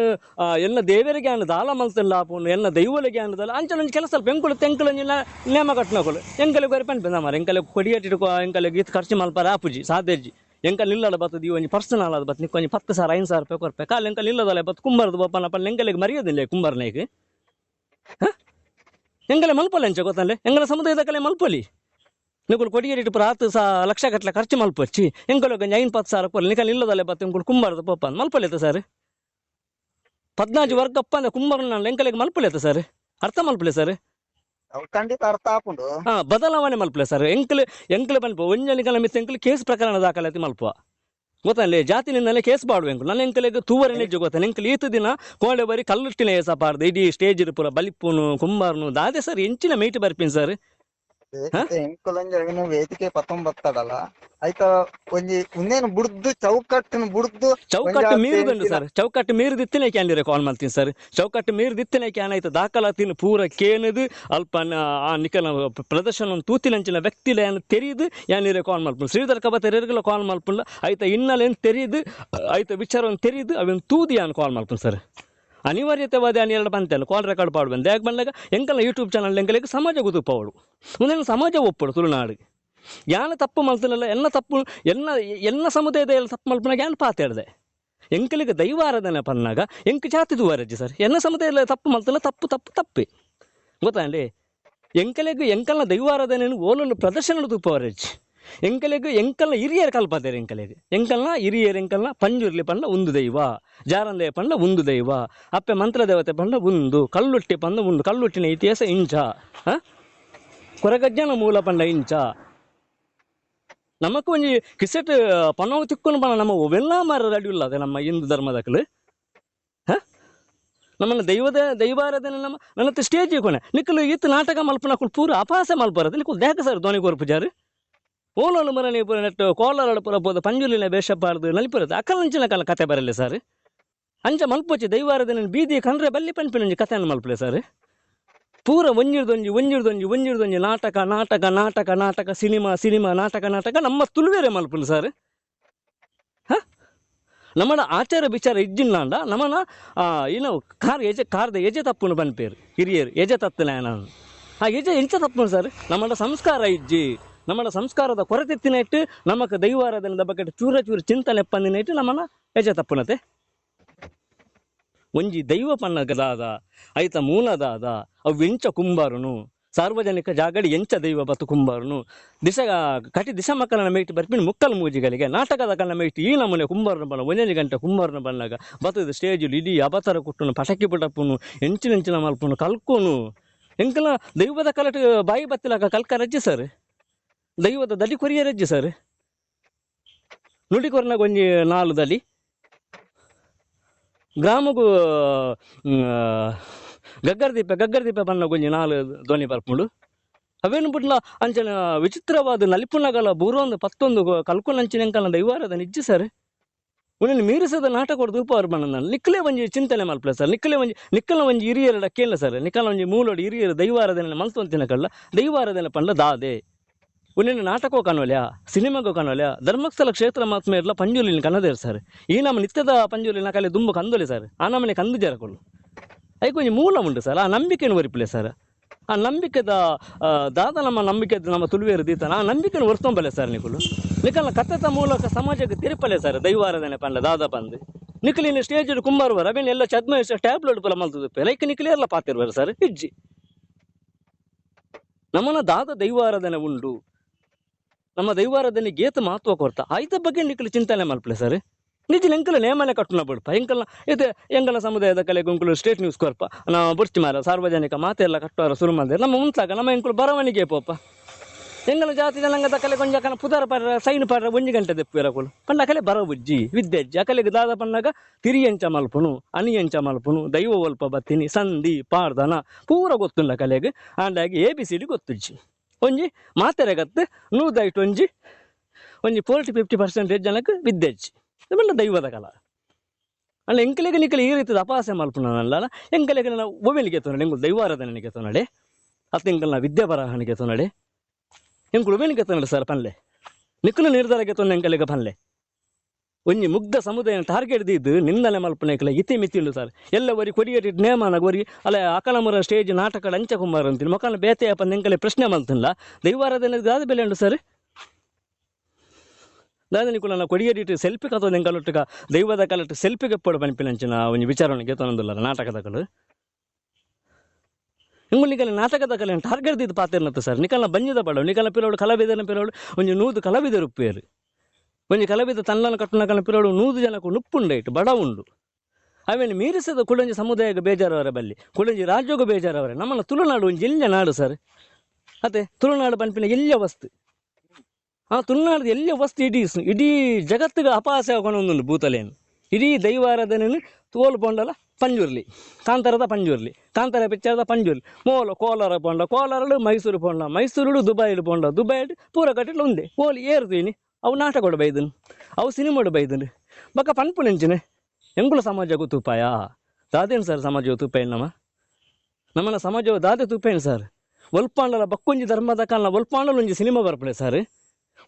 ಎನ್ನ ದೇವರಿಗೆ ಯಾನ್ ದಾಲ ಮಲ್ತಲ್ಲ ಆಪುನು ಎನ್ನ ದೈವಲಿಗೆ ಯಾನ್ ಅಂಚಲ ಒಂಜಿ ಕೆಲಸ ಸ್ವಲ್ಪ ಎಂಕುಲು ತೆಂಕುಲು ನೇಮ ಕಟ್ನಕೊಳು. ಎಂಕಲೆ ಗೊರೆ ಪನ್ಪೆ ನಮಾರ ಎಂಕಲೆ ಕೊಡಿಯಟ್ಟಿಟ್ಟು ಎಂಕಲೆ ಗೀತ್ ಖರ್ಚು ಮಲ್ಪಾರ ಆಪುಜಿ ಸಾಧ್ಯಜ್ಜಿ ಎಂಕಲ್ ನಿಲ್ಲಡ ಬತ್ತದ ಒಂಜಿ ಪರ್ಸನಲ್ ಆದ ಬತ್ ನಿಕ್ಕೊಂಜಿ, ಪತ್ತು ಸಾವಿರ ಐದು ಸಾವಿರ ರೂಪಾಯಿ ಕೊರ್ಪೆ. ಕಾಲ ಎಂಕಲ್ ನಿಲ್ಲದಲ್ಲ ಬತ್ ಕುಂಬಾರದು ಬಪ್ಪನ ಪಲ್ಲ ಎಂಕಲಿಗೆ ಮರೆಯೋದಿಲ್ಲ ಕುಂಬಾರನೇಗೆ? ಎಂಗಲೆ ಮಲ್ಪಲ್ಲ ಎಂಚ ಗೊತ್ತಲ್ಲೇ ಎಂಗಲ ಸಮುದಾಯದ ಕಲೆ ಮಲ್ಪಲಿ? ನಿಕುಲು ಕೊಡಿಗೇರಿಟ್ಟು ಪುರ ಹತ್ತು ಸಾ ಲಕ್ಷ ಗಟ್ಟಲೆ ಖರ್ಚು ಮಲ್ಪಚ್ಚಿ ಎಂಗಲೊಗ ಐನ್ ಪತ್ತು ಸಾವಿರ ಕೊರ್ಲಿ ನಿಕಲ್ ಇಲ್ಲದಲ್ಲೇ ಬತ್ತೆ ಎಂಕುಲು ಕುಂಬಾರದ ಪಪ್ಪ ಅಂತ. ಮಲ್ಪಲೇತ ಸರ್? ಪದ್ನಾಜು ವರ್ಗಪ್ಪ ಅಂದ್ರೆ ಕುಂಬಾರನ ಎಂಕಲೆಗೆ ಮಲ್ಪಲೇತ ಸರ್? ಅರ್ಥ ಮಲ್ಪಲೆ ಸರ್? ಖಂಡಿತ ಅರ್ಥ ಹಾಕೊಂಡು. ಹಾ ಬದಲಾವಣೆ ಮಲ್ಪಲೆ ಸರ್. ಎಂಕಲ್ ಎಂಕಲ್ ಮಲ್ಪ ಒಂಜನಿಕಲ ಮಿತ್ತ ಎಂಕಲ್ ಕೇಸ್ ಪ್ರಕರಣ ದಾಖಲಾತಿ ಮಲ್ಪ ಗೊತ್ತಲ್ಲೇ? ಜಾತಿ ನಿನ್ನಲ್ಲಿ ಕೇಸ್ ಎಂಕಲ್ ನನ್ನ ಎಂಕಲಿಗೆ ತೂವರ ನೆಜ್ಜು ಗೊತ್ತ. ಎಂಕಲ್ ಈತ ದಿನ ಕೋಳೆ ಬರಿ ಕಲ್ಲುಟ್ಟಿನ ಏಸ ಇಡೀ ಸ್ಟೇಜ್ ಪೂರ ಬಲಿಪ್ಪುನು, ಕುಂಬಾರ್ನು, ದಾದೆ ಸರ್ ಎಂಚಿನ ಮೇಟ್ ಬರ್ಪಿನ್ ಸರ್. ವೇದಿಕೆ ಎಂಕುಲಂಜ ವೇದಿಕೆ ಐತ ಒಂಜಿ ಉಂದೇನು ಬುಡ್ದು ಚೌಕಟ್ಟನ್ನು ಬುಡ್ದು ಚೌಕಟ್ಟು ಮೀರಿದಂಡು ಸರ್. ಚೌಕಟ್ಟು ಮೀರಿದಿತ್ತನೇ ಕ್ಯಾನ್ಲಿರೆ ಕಾಲ್ ಮಾಡ್ತೀನಿ ಸರ್. ಚೌಕಟ್ಟು ಮೀರಿದಿತ್ತನೇ ಕ್ಯಾನ್ ಆಯ್ತು. ದಾಖಲಾತಿನ ಪೂರ ಕೇನದು ಅಲ್ಪ ಆ ನಿಕಲ ಪ್ರದರ್ಶನ ತೂತಿನಂಚಿನ ವ್ಯಕ್ತಿಲ ಏನು ತೆರೀದು ಯಾನಿರೆ ಕಾಲ್ ಮಾಡ್ಪು ಶ್ರೀಧರ್ ಕಬ ರೆರ್ಗಲ ಕಾಲ್ ಮಾಡ್ಪುಲ್ಲ ಆಯ್ತ ಇನ್ನಲೇನು ತೆರೆಯದು ಆಯ್ತ ವಿಚಾರವನ್ನು ತೆರೆಯದು ಅವನ್ ತೂದಿ ಯಾನ್ ಕಾಲ್ ಮಾಡ್ಪು ಸರ್. ಅನಿವಾರ್ಯತೆವಾದ ಅನ್ ಎರಡು ಬಂತಲ್ಲ ಕಾಲ್ ರೆಕಾರ್ಡ್ ಪಾಡ್ಬಂದು ಯಾಕೆ ಬಂದಾಗ? ಎಂಕಲ್ಲ ಯೂಟ್ಯೂಬ್ ಚಾನಲ್ ಎಂಕಲಿಗೆ ಸಮಾಜ ಗುದುಪವಳು ಮುಂದೆ ಸಮಾಜ ಒಪ್ಪಳು ತುಳುನಾಡಿಗೆ. ಯಾನ ತಪ್ಪು ಮಲ್ತನಲ್ಲ ಎಲ್ಲ ತಪ್ಪು ಎನ್ನ ಎನ್ನ ಸಮುದಾಯದ ಎಲ್ಲ ತಪ್ಪು ಮಲ್ಪನಾಗ ಯಾನ್ ಪಾತಾಡ್ದೆ ಎಂಕಲಿಗೆ ದೈವಾರಾಧನೆ ಪನ್ನಾಗ ಎಂಕ ಜಾತಿ ದುವಾರಜ್ಜಿ ಸರ್. ಎನ್ನ ಸಮುದಾಯದ ತಪ್ಪು ಮಲ್ತಲ್ಲ ತಪ್ಪು ತಪ್ಪು, ತಪ್ಪೆ. ಗೊತ್ತಾಂಡಿ ಎಂಕಲಿಗೆ ಎಂಕಲ್ನ ದೈವಾರಾಧನೆಯನ್ನು ಓಲನ್ನು ಪ್ರದರ್ಶನ ತುಪ್ಪವರಜ್ಜಿ ಎಂಕಲಿಗೆ, ಎಂಕಲ್ನ ಹಿರಿಯರು ಕಲ್ಪತಾರೆ ಎಂಕಲೆಗ್. ಎಂಕಲ್ನ, ಹಿರಿಯರು ಎಂಕಲ್ನ, ಪಂಜುರ್ಲಿ ಪಂಡ ಒಂದು ದೈವ. ಜಾರಂದೆ ಪಂಡ ಒಂದು ದೈವ. ಅಪ್ಪೆ ಮಂತ್ರ ದೇವತೆ ಪಂಡ ಒಂದು. ಕಲ್ಲುಟ್ಟಿ ಪಂಡ ಒಂದು. ಕಲ್ಲುಟ್ಟಿನ ಇತಿಹಾಸ ಇಂಚ? ಕೊರಗಜ್ಜನ ಮೂಲ ಪಂಡ ಇಂಚ. ನಮಕ್ ಒಂಜಿ ಕಿಸೆಟ್ ಪನವು ತಿಕ್ಕೊಂಡು ಬಣ ನಮ್ಮ ಒವೆಲ್ಲ ಮರ ರೆಡಿ ಇಲ್ಲ ಅದೇ ನಮ್ಮ ಹಿಂದೂ ಧರ್ಮದಕ್ಕಲು ಹ? ನಮ್ಮನ್ನ ದೈವದ, ದೈವಾರಾಧನೆ ನಮ್ಮ ನನ್ನ ಸ್ಟೇಜ್ ಕೊನೆ. ನಿಕ್ಕಲು ಈತ ನಾಟಕ ಮಲ್ಪನ ಪೂರ ಅಪಾಸ ಮಲ್ಪರದು ನಿಕ್ಕಲು ದೇಕ ಸರ್ ಧ್ವನಿ ಪೂಜಾರಿ ಓಲೋಲು ಮರನೆ ನೆಟ್ಟು, ಕೋಲಾರ ಪೂರ ಪೋದ ಪಂಜುಲಿನ ಬೇಷಪ್ಪಾರ್ದು ನಲಿಪುರದು. ಅಕ್ಕಲಂಚಿನ ಕಾಲ ಕತೆ ಬರಲಿ ಸರ್ ಅಂಚ ಮಲ್ಪೊಚ್ಚಿ ದೈವಾರದ ಬೀದಿ ಕಂಡ್ರೆ ಬಲ್ಲಿ ಪಂಪಿನ ಕಥೆಯನ್ನು ಮಲ್ಪಲೆ ಸರ್ ಪೂರ ಒಂಜಿರ್ದೊಂಜಿ ಒಂಜಿರ್ದೊಂಜಿ ಒಂಜಿರ್ದೊಂಜಿ ನಾಟಕ ನಾಟಕ ನಾಟಕ ನಾಟಕ, ಸಿನಿಮಾ ಸಿನಿಮಾ, ನಾಟಕ ನಾಟಕ ನಮ್ಮ ತುಳುವೇರೆ ಮಲ್ಪುಲು ಸರ್ ಹ? ನಮ್ಮನ ಆಚಾರ ವಿಚಾರ ಇಜ್ಜಿನ್ನಾಂಡ ನಮ್ಮನ ಏನು ಕಾರ್ ಎಜೆ ಕಾರ್ದ ಎಜೆ ತಪ್ಪುನು ಬನ್ಪೇರು, ಹಿರಿಯರು ಎಜೆ ತತ್ತಲೆ ನಾನು ಆ ಎಜೆ ಎಂಚ ತಪ್ಪು ಸರ್ ನಮ್ಮನ ಸಂಸ್ಕಾರ ಇಜ್ಜಿ. ನಮ್ಮನ ಸಂಸ್ಕಾರದ ಕೊರತೆತ್ತಿನ ಇಟ್ಟು ನಮಕ್ ದೈವಾರಾಧನದ ಬಗ್ಗೆ ಚೂರ ಚೂರು ಚಿಂತನೆ ಪಂದಿನ ಇಟ್ಟು ನಮ್ಮನ ಎಜೆ ತಪ್ಪುನತೆ. ಒಂಜಿ ದೈವ ಪನ್ನಗದಾದ, ಐತ ಮೂಲದಾದ ಅವು ಎಂಚ ಕುಂಬಾರುನು, ಸಾರ್ವಜನಿಕ ಜಾಗಡಿ ಎಂಚ ದೈವ ಬತ್ತು ಕುಂಬಾರನು ದಿಸ ಕಟಿ ದಿಶ ಮಕ್ಕಳನ್ನ ಮೇಟಿ ಬರ್ಪಿನ ಮುಕ್ಕಲ್ ಮೂಜಿಗಳಿಗೆ, ನಾಟಕದ ಕನ್ನ ಮೇಟಿ ಈ ನಮೂನೆ ಕುಂಬಾರನ ಬಣ್ಣ ಗಂಟ ಗಂಟೆ ಕುಂಬಾರನ ಬಣ್ಣಗ ಬತ್ತದ ಸ್ಟೇಜಲ್ಲಿ ಇಡೀ ಅಬತರ ಕುಟ್ಟನು ಪಟಕಿ ಪುಟಪ್ಪುನು ಎಂಚಿನ ಮಲ್ಪುನು, ಕಲ್ಕೋನು. ಎಂಕಲ ದೈವದ ಕಲಟ ಬಾಯಿ ಬತ್ತಿಲಾಗ ಕಲ್ಕ ರಜ್ಜಿ ಸರ್? ದೈವದ ದಲ್ಲಿ ಕೊರಿಯ ರಜ್ಜಿ ಸರ್. ನುಡಿ ಗೊಂಜಿ ನಾಲು ದಲಿ ಗ್ರಾಮಗೂ ಗಗ್ಗರ್ ದೀಪ ಗಗ್ಗರ್ ದೀಪ ಬಣ್ಣ ಗೊಂಜಿ ನಾಲು ಧ್ವನಿ ಬರ್ಪುಂಡು. ಅವೇನು ಬಿಡ್ಲ ಅಂಚನ ವಿಚಿತ್ರವಾದ ನಲಿಪುನಗಲ ಬೂರೊಂದು ಪತ್ತೊಂದು ಕಲ್ಕೊಂಡಂಚಿನಂಕಲ್ನ ದೈವಾರದ ನಿಜ್ಜಿ ಸರ್. ಉನ್ನ ಮೀರಿಸದ ನಾಟಕ ಕೊಡ್ದು ಉಪವಾರ ಬಣ್ಣ ನಾನು ನಿಕ್ಕಲೇ ಒಂಜಿ ಚಿಂತನೆ ಮಲ್ಪಲೆ ಸರ್. ನಿಕ್ಕಲೇ ಒಂಜಿ ನಿಕ್ಕಲ ಒಂಜಿ ಹಿರಿಯರ ಕೇಳ ಸರ್. ನಿಕ್ಕಲ ಒಂಜಿ ಮೂಲೋಡಿ ಹಿರಿಯರು ದೈವಾರಾಧನೆ ಮಲ್ತೊಂತಿನ ಕಳ್ಳ ದೈವಾರದ ಪಂಡ ದಾದೆ. ಉನ್ನಿನ ನಾಟಕೋ ಕಾಣೋಲ್ಯಾ ಸಿನಿಮಾಗೋ ಕಾಣೋಲ್ಯಾ ಧರ್ಮಸ್ಥಳ ಕ್ಷೇತ್ರ ಮಾತ್ರ ಇರಲ ಪಂಜುಲಿನ ಕನ್ನದೇರು ಸರ್. ಈ ನಮ್ಮ ನಿತ್ಯದ ಪಂಜುಲಿನ ಕಲೆ ದುಂಬ ಕಂದೊಲಿ ಸರ್. ಆ ನಮ್ಮನೆ ಕಂದು ಜರಕೊಳ್ಳು ಅದಕ್ಕೆ ಕೊಂಚ ಮೂಲ ಉಂಟು ಸರ್. ಆ ನಂಬಿಕೆಯನ್ನು ಒರಿಪ್ಲೆ ಸರ್. ಆ ನಂಬಿಕೆದ ದಾದ ನಮ್ಮ ನಂಬಿಕೆ ನಮ್ಮ ತುಳುವೇರು ದೀತನ ಆ ನಂಬಿಕೆಯನ್ನು ಒರ್ತೊಂಬಲೆ ಸರ್ ನಿಕುಲು. ನಿಕಲ್ನ ಕಥೆತ ಮೂಲಕ ಸಮಾಜಕ್ಕೆ ತಿರುಪಲೆ ಸರ್. ದೈವಾರಾಧನೆ ಪಂಡ, ದಾದ ಬಂದು ನಿಖಲಿನ ಸ್ಟೇಜ್ ಕುಂಬಾರುವರು ಅವೇನು ಎಲ್ಲ ಚದ್ಮ ಟ್ಯಾಬ್ಲೆಟ್ ಪಲ ಮಲ್ತದಪ್ಪ ಲೈಕ್ ನಿಖಲಿ ಎಲ್ಲ ಪಾತಿರ್ವರು ಸರ್. ಹಿಜ್ಜಿ ನಮ್ಮನ ದಾದ ದೈವಾರಾಧನೆ ಉಂಡು. ನಮ್ಮ ದೈವಾರಾಧನೆ ಗೇತ ಮಹತ್ವ ಕೊರ್ತ ಆಯ್ತ ಬಗ್ಗೆ ನಿಖಲು ಚಿಂತನೆ ಮಲ್ಪಲೆ ಸರ್. ನಿಜ ಎಂಕಲ ನೇಮನೆ ಕಟ್ಟುನ ಬಿಡ್ಪ ಎಂಕಲ್ನ ಇದು ಎಂಕಲ ಸಮುದಾಯದ ಕಲೆ ಗುಂಕುಲು ಸ್ಟೇಟ್ ನ್ಯೂಸ್ ಕೊರ್ಪ ನಾವು ಬುರ್ಚಿ ಮಾರ, ಸಾರ್ವಜನಿಕ ಮಾತೆಲ್ಲ ಕಟ್ಟುವಾರ ಶುರು ಮಾಡಿದ್ರೆ ನಮ್ಮ ಮುಂತಾಗ ನಮ್ಮ ಎಂಕುಲು ಬರವಣಿಗೆ ಪೋಪ. ಎಂಗಲ ಜಾತಿ ಜನಾಂಗದ ಕಲೆ ಕೊಂಚ ಕನ ಪುದರ ಪರ ಸೈನ್ ಪರ ಒಂಜಿ ಗಂಟೆ ದೆಪ್ಪಿರಕುಲು ಪಂಡ ಕಲೆ ಬರ ಬುಜ್ಜಿ ವಿದ್ಯಜ್ಜಿ ಅಕಲೆಗೆ ದಾದ ಪಂಡಾಗ ತಿರಿಯಂಚ ಮಲ್ಪುನು ಅನಿಯಂಚ ಮಲ್ಪುನು, ದೈವ ಒಲ್ಪ ಬತ್ತಿನಿ ಸಂಧಿ ಪಾರ್ದನ ಪೂರ ಗೊತ್ತುಂಡ ಕಲೆಗೆ. ಅಂಡಾಗಿ ಎ ಬಿ ಸಿ ಡಿ ಗೊತ್ತುಜ್ಜಿ. ಒಂಜಿ ಮಾತೆರೆಗತ್ತೆ ನೂದೈಟ್ ಒಂಜಿ ಒಂಜಿ ಫೋರ್ಟಿ ಫಿಫ್ಟಿ ಪರ್ಸೆಂಟೇಜ್ ಜನಕ್ಕೆ ವಿದ್ಯಜ್ಜಿ. ಇದೆಲ್ಲ ದೈವದ ಕಲ. ಅಲ್ಲ, ಎಂಕಲೆಗೆ ನಿಕ್ಕಲೆ ಈ ರೀತಿಯ ಅಪಾಸೆ ಮಲ್ಪುನಲ್ಲ ಎಂಕಲೆಗೆ ನಾನು ಒಮ್ಮೆಲಿಗೆ ತೋನಡೆ ಎಂಗುಲು ದೈವಾರಾಧನೆಗೆ ತೋನಡೆ ಅತ್ತ ಎಂಕಲ್ನ ವಿದ್ಯಾ ಬರಹನಿಗೆ ತೋನಡೆ, ಎಂಕುಲು ಒಮ್ಮೆಲಿಗೆ ತೋನಡೆ ಸರ್ ಪನ್ಲೆ. ನಿಕ್ಕಲು ನಿರ್ಧಾರಕ್ಕೆ ತೊಂದ ಎಂಕಲೆಗೆ ಪನ್ಲೆ. ಒಂಜಿ ಮುಗ್ಧ ಸಮುದಾಯ ಟಾರ್ಗೆಟ್ ದಿದ್ದು ನಿಂದನೆ ಮಲ್ಪನೆಕಲ ಇತಿ ಮಿತಿಂಡು ಸರ್. ಎಲ್ಲ ವರಿ ಕೊಡಿಯೇಟಿ ನೇಮನ ವರಿ ಅಲ್ಲ ಅಕಲಮರ ಸ್ಟೇಜ್ ನಾಟಕ ಅಂಚ ಕುಮಾರ ಅಂತೀನಿ. ಮಕ್ಕಳ ಬೇತೆ ಅಪ್ಪ ಎಂಕಲೆ ಪ್ರಶ್ನೆ ಮಲ್ತಿಲ್ಲ ದೈವಾರಾಧನೆ ದಾದ ಬೆಲೆ ಉಂಟು ಸರ್? ದಾದ ನಿಕುಲು ನನ್ನ ಕೊಡಿಯಡಿಟ್ಟು ಸೆಲ್ಫಿ ಕತ್ತೋದು ಎಂಕಲೊಟ್ಟಿಗ ದೈವದ ಕಲಟ್ಟು ಸೆಲ್ಫಿಗೆ ಎಪ್ಪಡು ಪನ್ಪಿನಂಚಿನ ಒಂಜಿ ವಿಚಾರವನ್ನು ಗೆತ್ತೊಂದುಲ್ಲ ನಾಟಕದ ಕಲು. ನಿಕಲ ನಾಟಕದ ಟಾರ್ಗೆಟ್ ದಿದ್ದು ಪಾತ್ರ ಸರ್. ನಿಕಲ್ನ ಬಂಜದ ಬಡವು ನಿಕಲ್ನ ಪಿಲೋಡು ಕಲಾವಿದನ ಪಿಲೋಡು ಒಂಜಿ ನೂದು ಕಲಾವಿದರು ಉಪ್ಪೇರು ಒಂಜಿ ಕಲಾವಿದ ತನ್ನನ್ನು ಕಟ್ಟುನಕಲ್ನ ಪಿರಡು ನೂದು ಜನಕ್ಕೂ ನುಪ್ಪುಂಡೈಟ್ ಬಡ ಉಂಡು ಅವೇನು ಮೀರಿಸದ ಕುಡಂಜಿ ಸಮುದಾಯಕ್ಕೆ ಬೇಜಾರವರ ಬಲ್ಲಿ ಕುಡಂಜಿ ರಾಜ್ಯೋಗ ಬೇಜಾರವರ ನಮ್ಮನ್ನ ತುಳುನಾಡು ಒಂಜಿ ಎಲ್ಯ ನಾಡು ಸರ್ ಅದೇ ತುಳುನಾಡು ಪನ್ಪಿನ ಎಲ್ಯ ವಸ್ತು ಆ ತುಳುನಾಡು ಎಲ್ಯ ವಸ್ತು ಇಡೀ ಇಡೀ ಜಗತ್ತಿಗೆ ಅಪಹಾಸ್ಯ ಆಗೊಂಡು ಭೂತಲೇನು ಇಡೀ ದೈವಾರಾಧನೆಯನ್ನು ತೋಲು ಪೊಂಡಲ ಪಂಜುರ್ಲಿ ಕಾಂತರದ ಪಂಜುರ್ಲಿ ಕಾಂತಾರ ಪಿಚ್ಚರದ ಪಂಜುರ್ಲಿ ಮೋಲ ಕೋಲಾರ ಪೊಂಡ ಕೋಲಾರಡು ಮೈಸೂರು ಪೊಂಡ ಮೈಸೂರುಡು ದುಬೈಡು ಪೊಂಡ ದುಬೈಡ್ ಪೂರ ಕಟ್ಟಿಲು ಒಂದೇ ಓಲಿ ಏರ್ತೀನಿ ಅವು ನಾಟಕ ಬೈದನು, ಅವು ಸಿನಿಮಾಡು ಬೈದನು. ಬಕ್ಕ ಪನ್ಪು ನೆಂಚಿನ ಎಂಗುಳ ಸಮಾಜ ತೂಪಾಯ? ದಾದೇನು ಸರ್ ಸಮಾಜವು ತೂಪಾಯಿ ನಮ್ಮ? ನಮ್ಮನ ಸಮಾಜವು ದಾದೆ ತೂಪೇನು ಸರ್? ಒಲ್ಪಾಂಡಲ ಬಕ್ಕೊಂಜಿ ಧರ್ಮದ ಕಾಲ ಒಲ್ಪಾಂಡಲ ಒಂಜಿ ಸಿನಿಮಾ ಬರ್ಪಡೆ ಸರ್?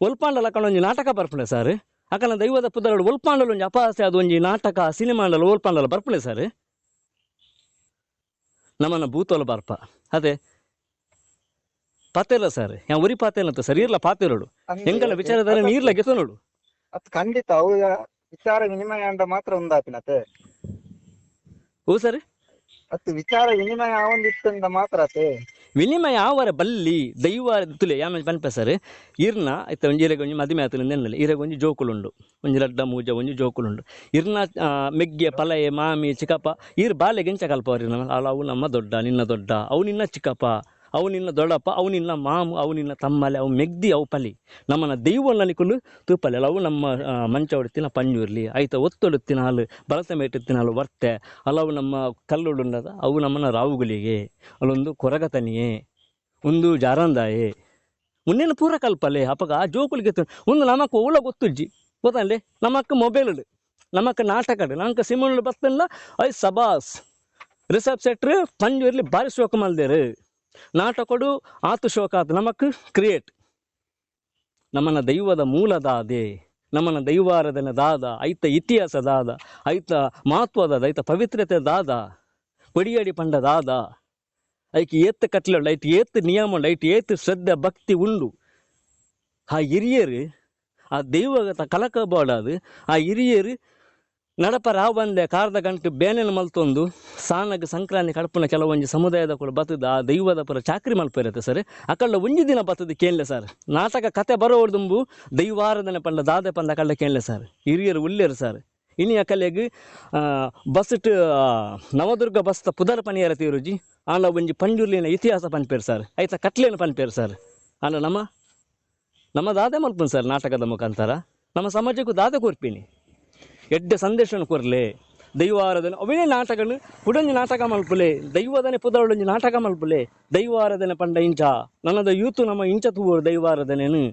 ಒಲ್ಪಾಂಡಲ ಒಂಜಿ ನಾಟಕ ಬರ್ಪಣೆ ಸರ್? ಅಕಲ ದೈವದ ಪುದರಡು ಒಲ್ಪಾಂಡಲ ಒಂಜಿ ಅಪಹಾಸ್ಯ, ಅದು ಒಂಜಿ ನಾಟಕ, ಸಿನಿಮಾಂಡಲ ಒಲ್ಪಾಂಡಲ ಬರ್ಪಣೆ ಸರ್? ನಮ್ಮನ್ನ ಭೂತೋಲ ಬರ್ಪ. ಅದೇ ಪಾತೆಲ್ಲ ಸರ್. ಯಾವ ಉರಿ ಪಾತೆಲ್ಲ ಅಂತ ಸರ್. ಇರ್ಲ ಪಾತೆರೋಡು ಹೆಂಗಲ್ಲ ವಿಚಾರಧಾರೆ ನೀರ್ಲ ಗೆತ ನೋಡು. ಅದು ಖಂಡಿತ ಅವು ವಿಚಾರ ವಿನಿಮಯ ಅಂತ ಮಾತ್ರ ಒಂದಾಪಿನತೆ ಓ ಸರ್? ಅತ್ತು ವಿಚಾರ ವಿನಿಮಯ ಒಂದಿತ್ತಂದ ಮಾತ್ರ ಅತೆ ವಿನಿಮಯ ಆವರ ಬಲ್ಲಿ ದೈವ ತುಲೆ ಯಾಮ ಪನ್ಪ ಸರ್? ಇರ್ನ ಐತ ಒಂಜಿ ಇರೆಗೆ ಒಂಜಿ ಮದಿಮೆ ಆತನ ನೆನ್ನಲೆ ಇರೆಗೆ ಒಂಜಿ ಜೋಕುಲುಂಡು. ಒಂಜಿ ಲಡ್ಡ ಮೂಜ ಒಂಜಿ ಜೋಕುಲುಂಡು. ಇರ್ನ ಮೆಗ್ಗೆ ಪಲಯೆ ಮಾಮಿ ಚಿಕ್ಕಪ್ಪ ಇರ್ ಬಾಲೆ ಗೆಂಚ ಕಲ್ಪವ್ರಿ ನಮ್ಮ ಅವು ನಮ್ಮ ದೊಡ್ಡ ನಿನ್ನ ದೊಡ್ಡ ಅವು ನಿನ್ನ ಚಿಕ್ಕಪ್ಪ. ಅವು ನಿನ್ನ ದೊಡ್ಡಪ್ಪ ಅವು ನಿನ್ನ ಮಾಮು ಅವು ನಿನ್ನ ತಮ್ಮಲೆ, ಅವು ಮೆಗ್ದಿ, ಅವು ಪಲಿ. ನಮ್ಮನ್ನ ದೈವ ನನಿಕೊಂಡು ತೂಪಲೆ ಅವು ನಮ್ಮ ಮಂಚ ಹೊಡ್ತಿನ ಪಂಜೂರ್ಲಿ ಐತ ಒತ್ತೊಡುತ್ತಿನ ಹಾಲು ಬಲತ ಮೇಟುತ್ತಿನ ಹಾಲು ವರ್ತೆ ಅಲ್ಲವು ನಮ್ಮ ಕಲ್ಲುಡುಂಡದ ಅವು ನಮ್ಮನ್ನ ರಾವುಗಳಿಗೆ ಅಲ್ಲೊಂದು ಕೊರಗತನಿಯೇ, ಒಂದು ಜಾರಂದಾಯೆ. ಮುನ್ನೇನು ಪೂರ ಕಲ್ಪಲೆ ಅಪಗ ಆ ಜೋಕುಲಿಗೆ ಒಂದು ನಮಕ್ ಒಳ ಗೊತ್ತುಜ್ಜಿ ಗೊತ್ತಂಡೆ ನಮಕ್ ಮೊಬೈಲ್ ನಮಕ್ ನಾಟಕ ನಮಕ್ ಸಿಮಲ್ ಬರ್ತಲ್ಲ, ಐ ಸಬಾಸ್. ರಿಸರ್ವ್ ಸೆಟ್ರ್ ಪಂಜೂರ್ಲಿ ಬಾರಿ ಶೋಕ ಮಲ್ದೇರು. ನಾಟಕಡು ಆತು. ಶೋಕಾತ್ ನಮಕ್ ಕ್ರಿಯೇಟ್. ನಮ್ಮನ ದೈವದ ಮೂಲದಾದೆ. ನಮ್ಮನ ದೈವಾರಾಧನೆ ದಾದ. ಐತ ಇತಿಹಾಸ ದಾದ ಐತ ಮಹತ್ವದ, ಐತ ಪವಿತ್ರತೆ ದಾದ. ಪಡಿಯಡಿ ಪಂಡ ದಾದ. ಐಕೆ ಏತ್ ಕಟ್ಲೆ ಐಟ್ ಏತ್ ನಿಯಮ ಐಟ್ ಏತ್ ಶ್ರದ್ಧೆ, ಭಕ್ತಿ ಉಂಡು. ಆ ಹಿರಿಯರು, ಆ ದೈವಗತ ಬಾಳದು ಆ ಹಿರಿಯರು ನಡಪ ಬಂದೆ, ಕಾರ್ದ ಗಂಟು ಬೇನೆನ ಮಲ್ತೊಂದು. ಸಾನಗ ಸಂಕ್ರಾಂತಿ ಕಡಪನ ಕೆಲವೊಂಜಿ ಸಮುದಾಯದ ಕೂಡ ಬತ್ತದ, ಆ ದೈವದ ಪುರ ಚಾಕ್ರಿ ಮಲ್ಪಿರತ್ತೆ ಸರ್. ಅಕಲ್ಲ ಒಂಜಿ ದಿನ ಬತ್ತದ ಕೇಳಲೆ ಸರ್. ನಾಟಕ ಕತೆ ಬರೋದುಂಬು ದೈವಾರಾಧನೆ ಪಂಡ ದಾದೆ ಪಂದ ಅಕಲ್ಲ ಕೇಳಲೆ ಸರ್. ಹಿರಿಯರು ಉಳ್ಳೇರು ಸರ್. ಇನಿ ಅಕಲೆಗ್ ಬಸ್ ನವದುರ್ಗ ಬಸ್ ಪುದರ್ ಪನಿಯರ ತೀರುಜಿ, ಆಂಡ ಒಂಜಿ ಪಂಜುರ್ಲಿನ ಇತಿಹಾಸ ಪನ್ಪೇರು ಸರ್. ಐತ ಕಟ್ಲೇನ ಪನ್ಪೇರು ಸರ್. ಆಂಡ ನಮ್ಮ ನಮ್ಮ ದಾದೆ ಮಲ್ಪನ್ ಸರ್ ನಾಟಕದ ಮುಖಾಂತರ. ನಮ್ಮ ಸಮಾಜಕ್ಕೂ ದಾದೆ ಕೊರ್ಪಿನಿ. ಎಡ್ಡೆ ಸಂದೇಶವನ್ನು ಕೊರ್ಲೆ. ದೈವಾರಾಧನೆ. ಅವೇ ನಾಟಕನು. ಪುಡಂಜಿ ನಾಟಕ ಮಲ್ಪುಲೆ. ದೈವದನೆ ಪುದರೊಳಂಜಿ ನಾಟಕ ಮಲ್ಪುಲೆ. ದೈವಾರಾಧನೆ ಪಂಡ ಇಂಚ. ನನ್ನದ ಯೂತು ನಮ್ಮ ಇಂಚ ತೂವರು ದೈವಾರಾಧನೆನು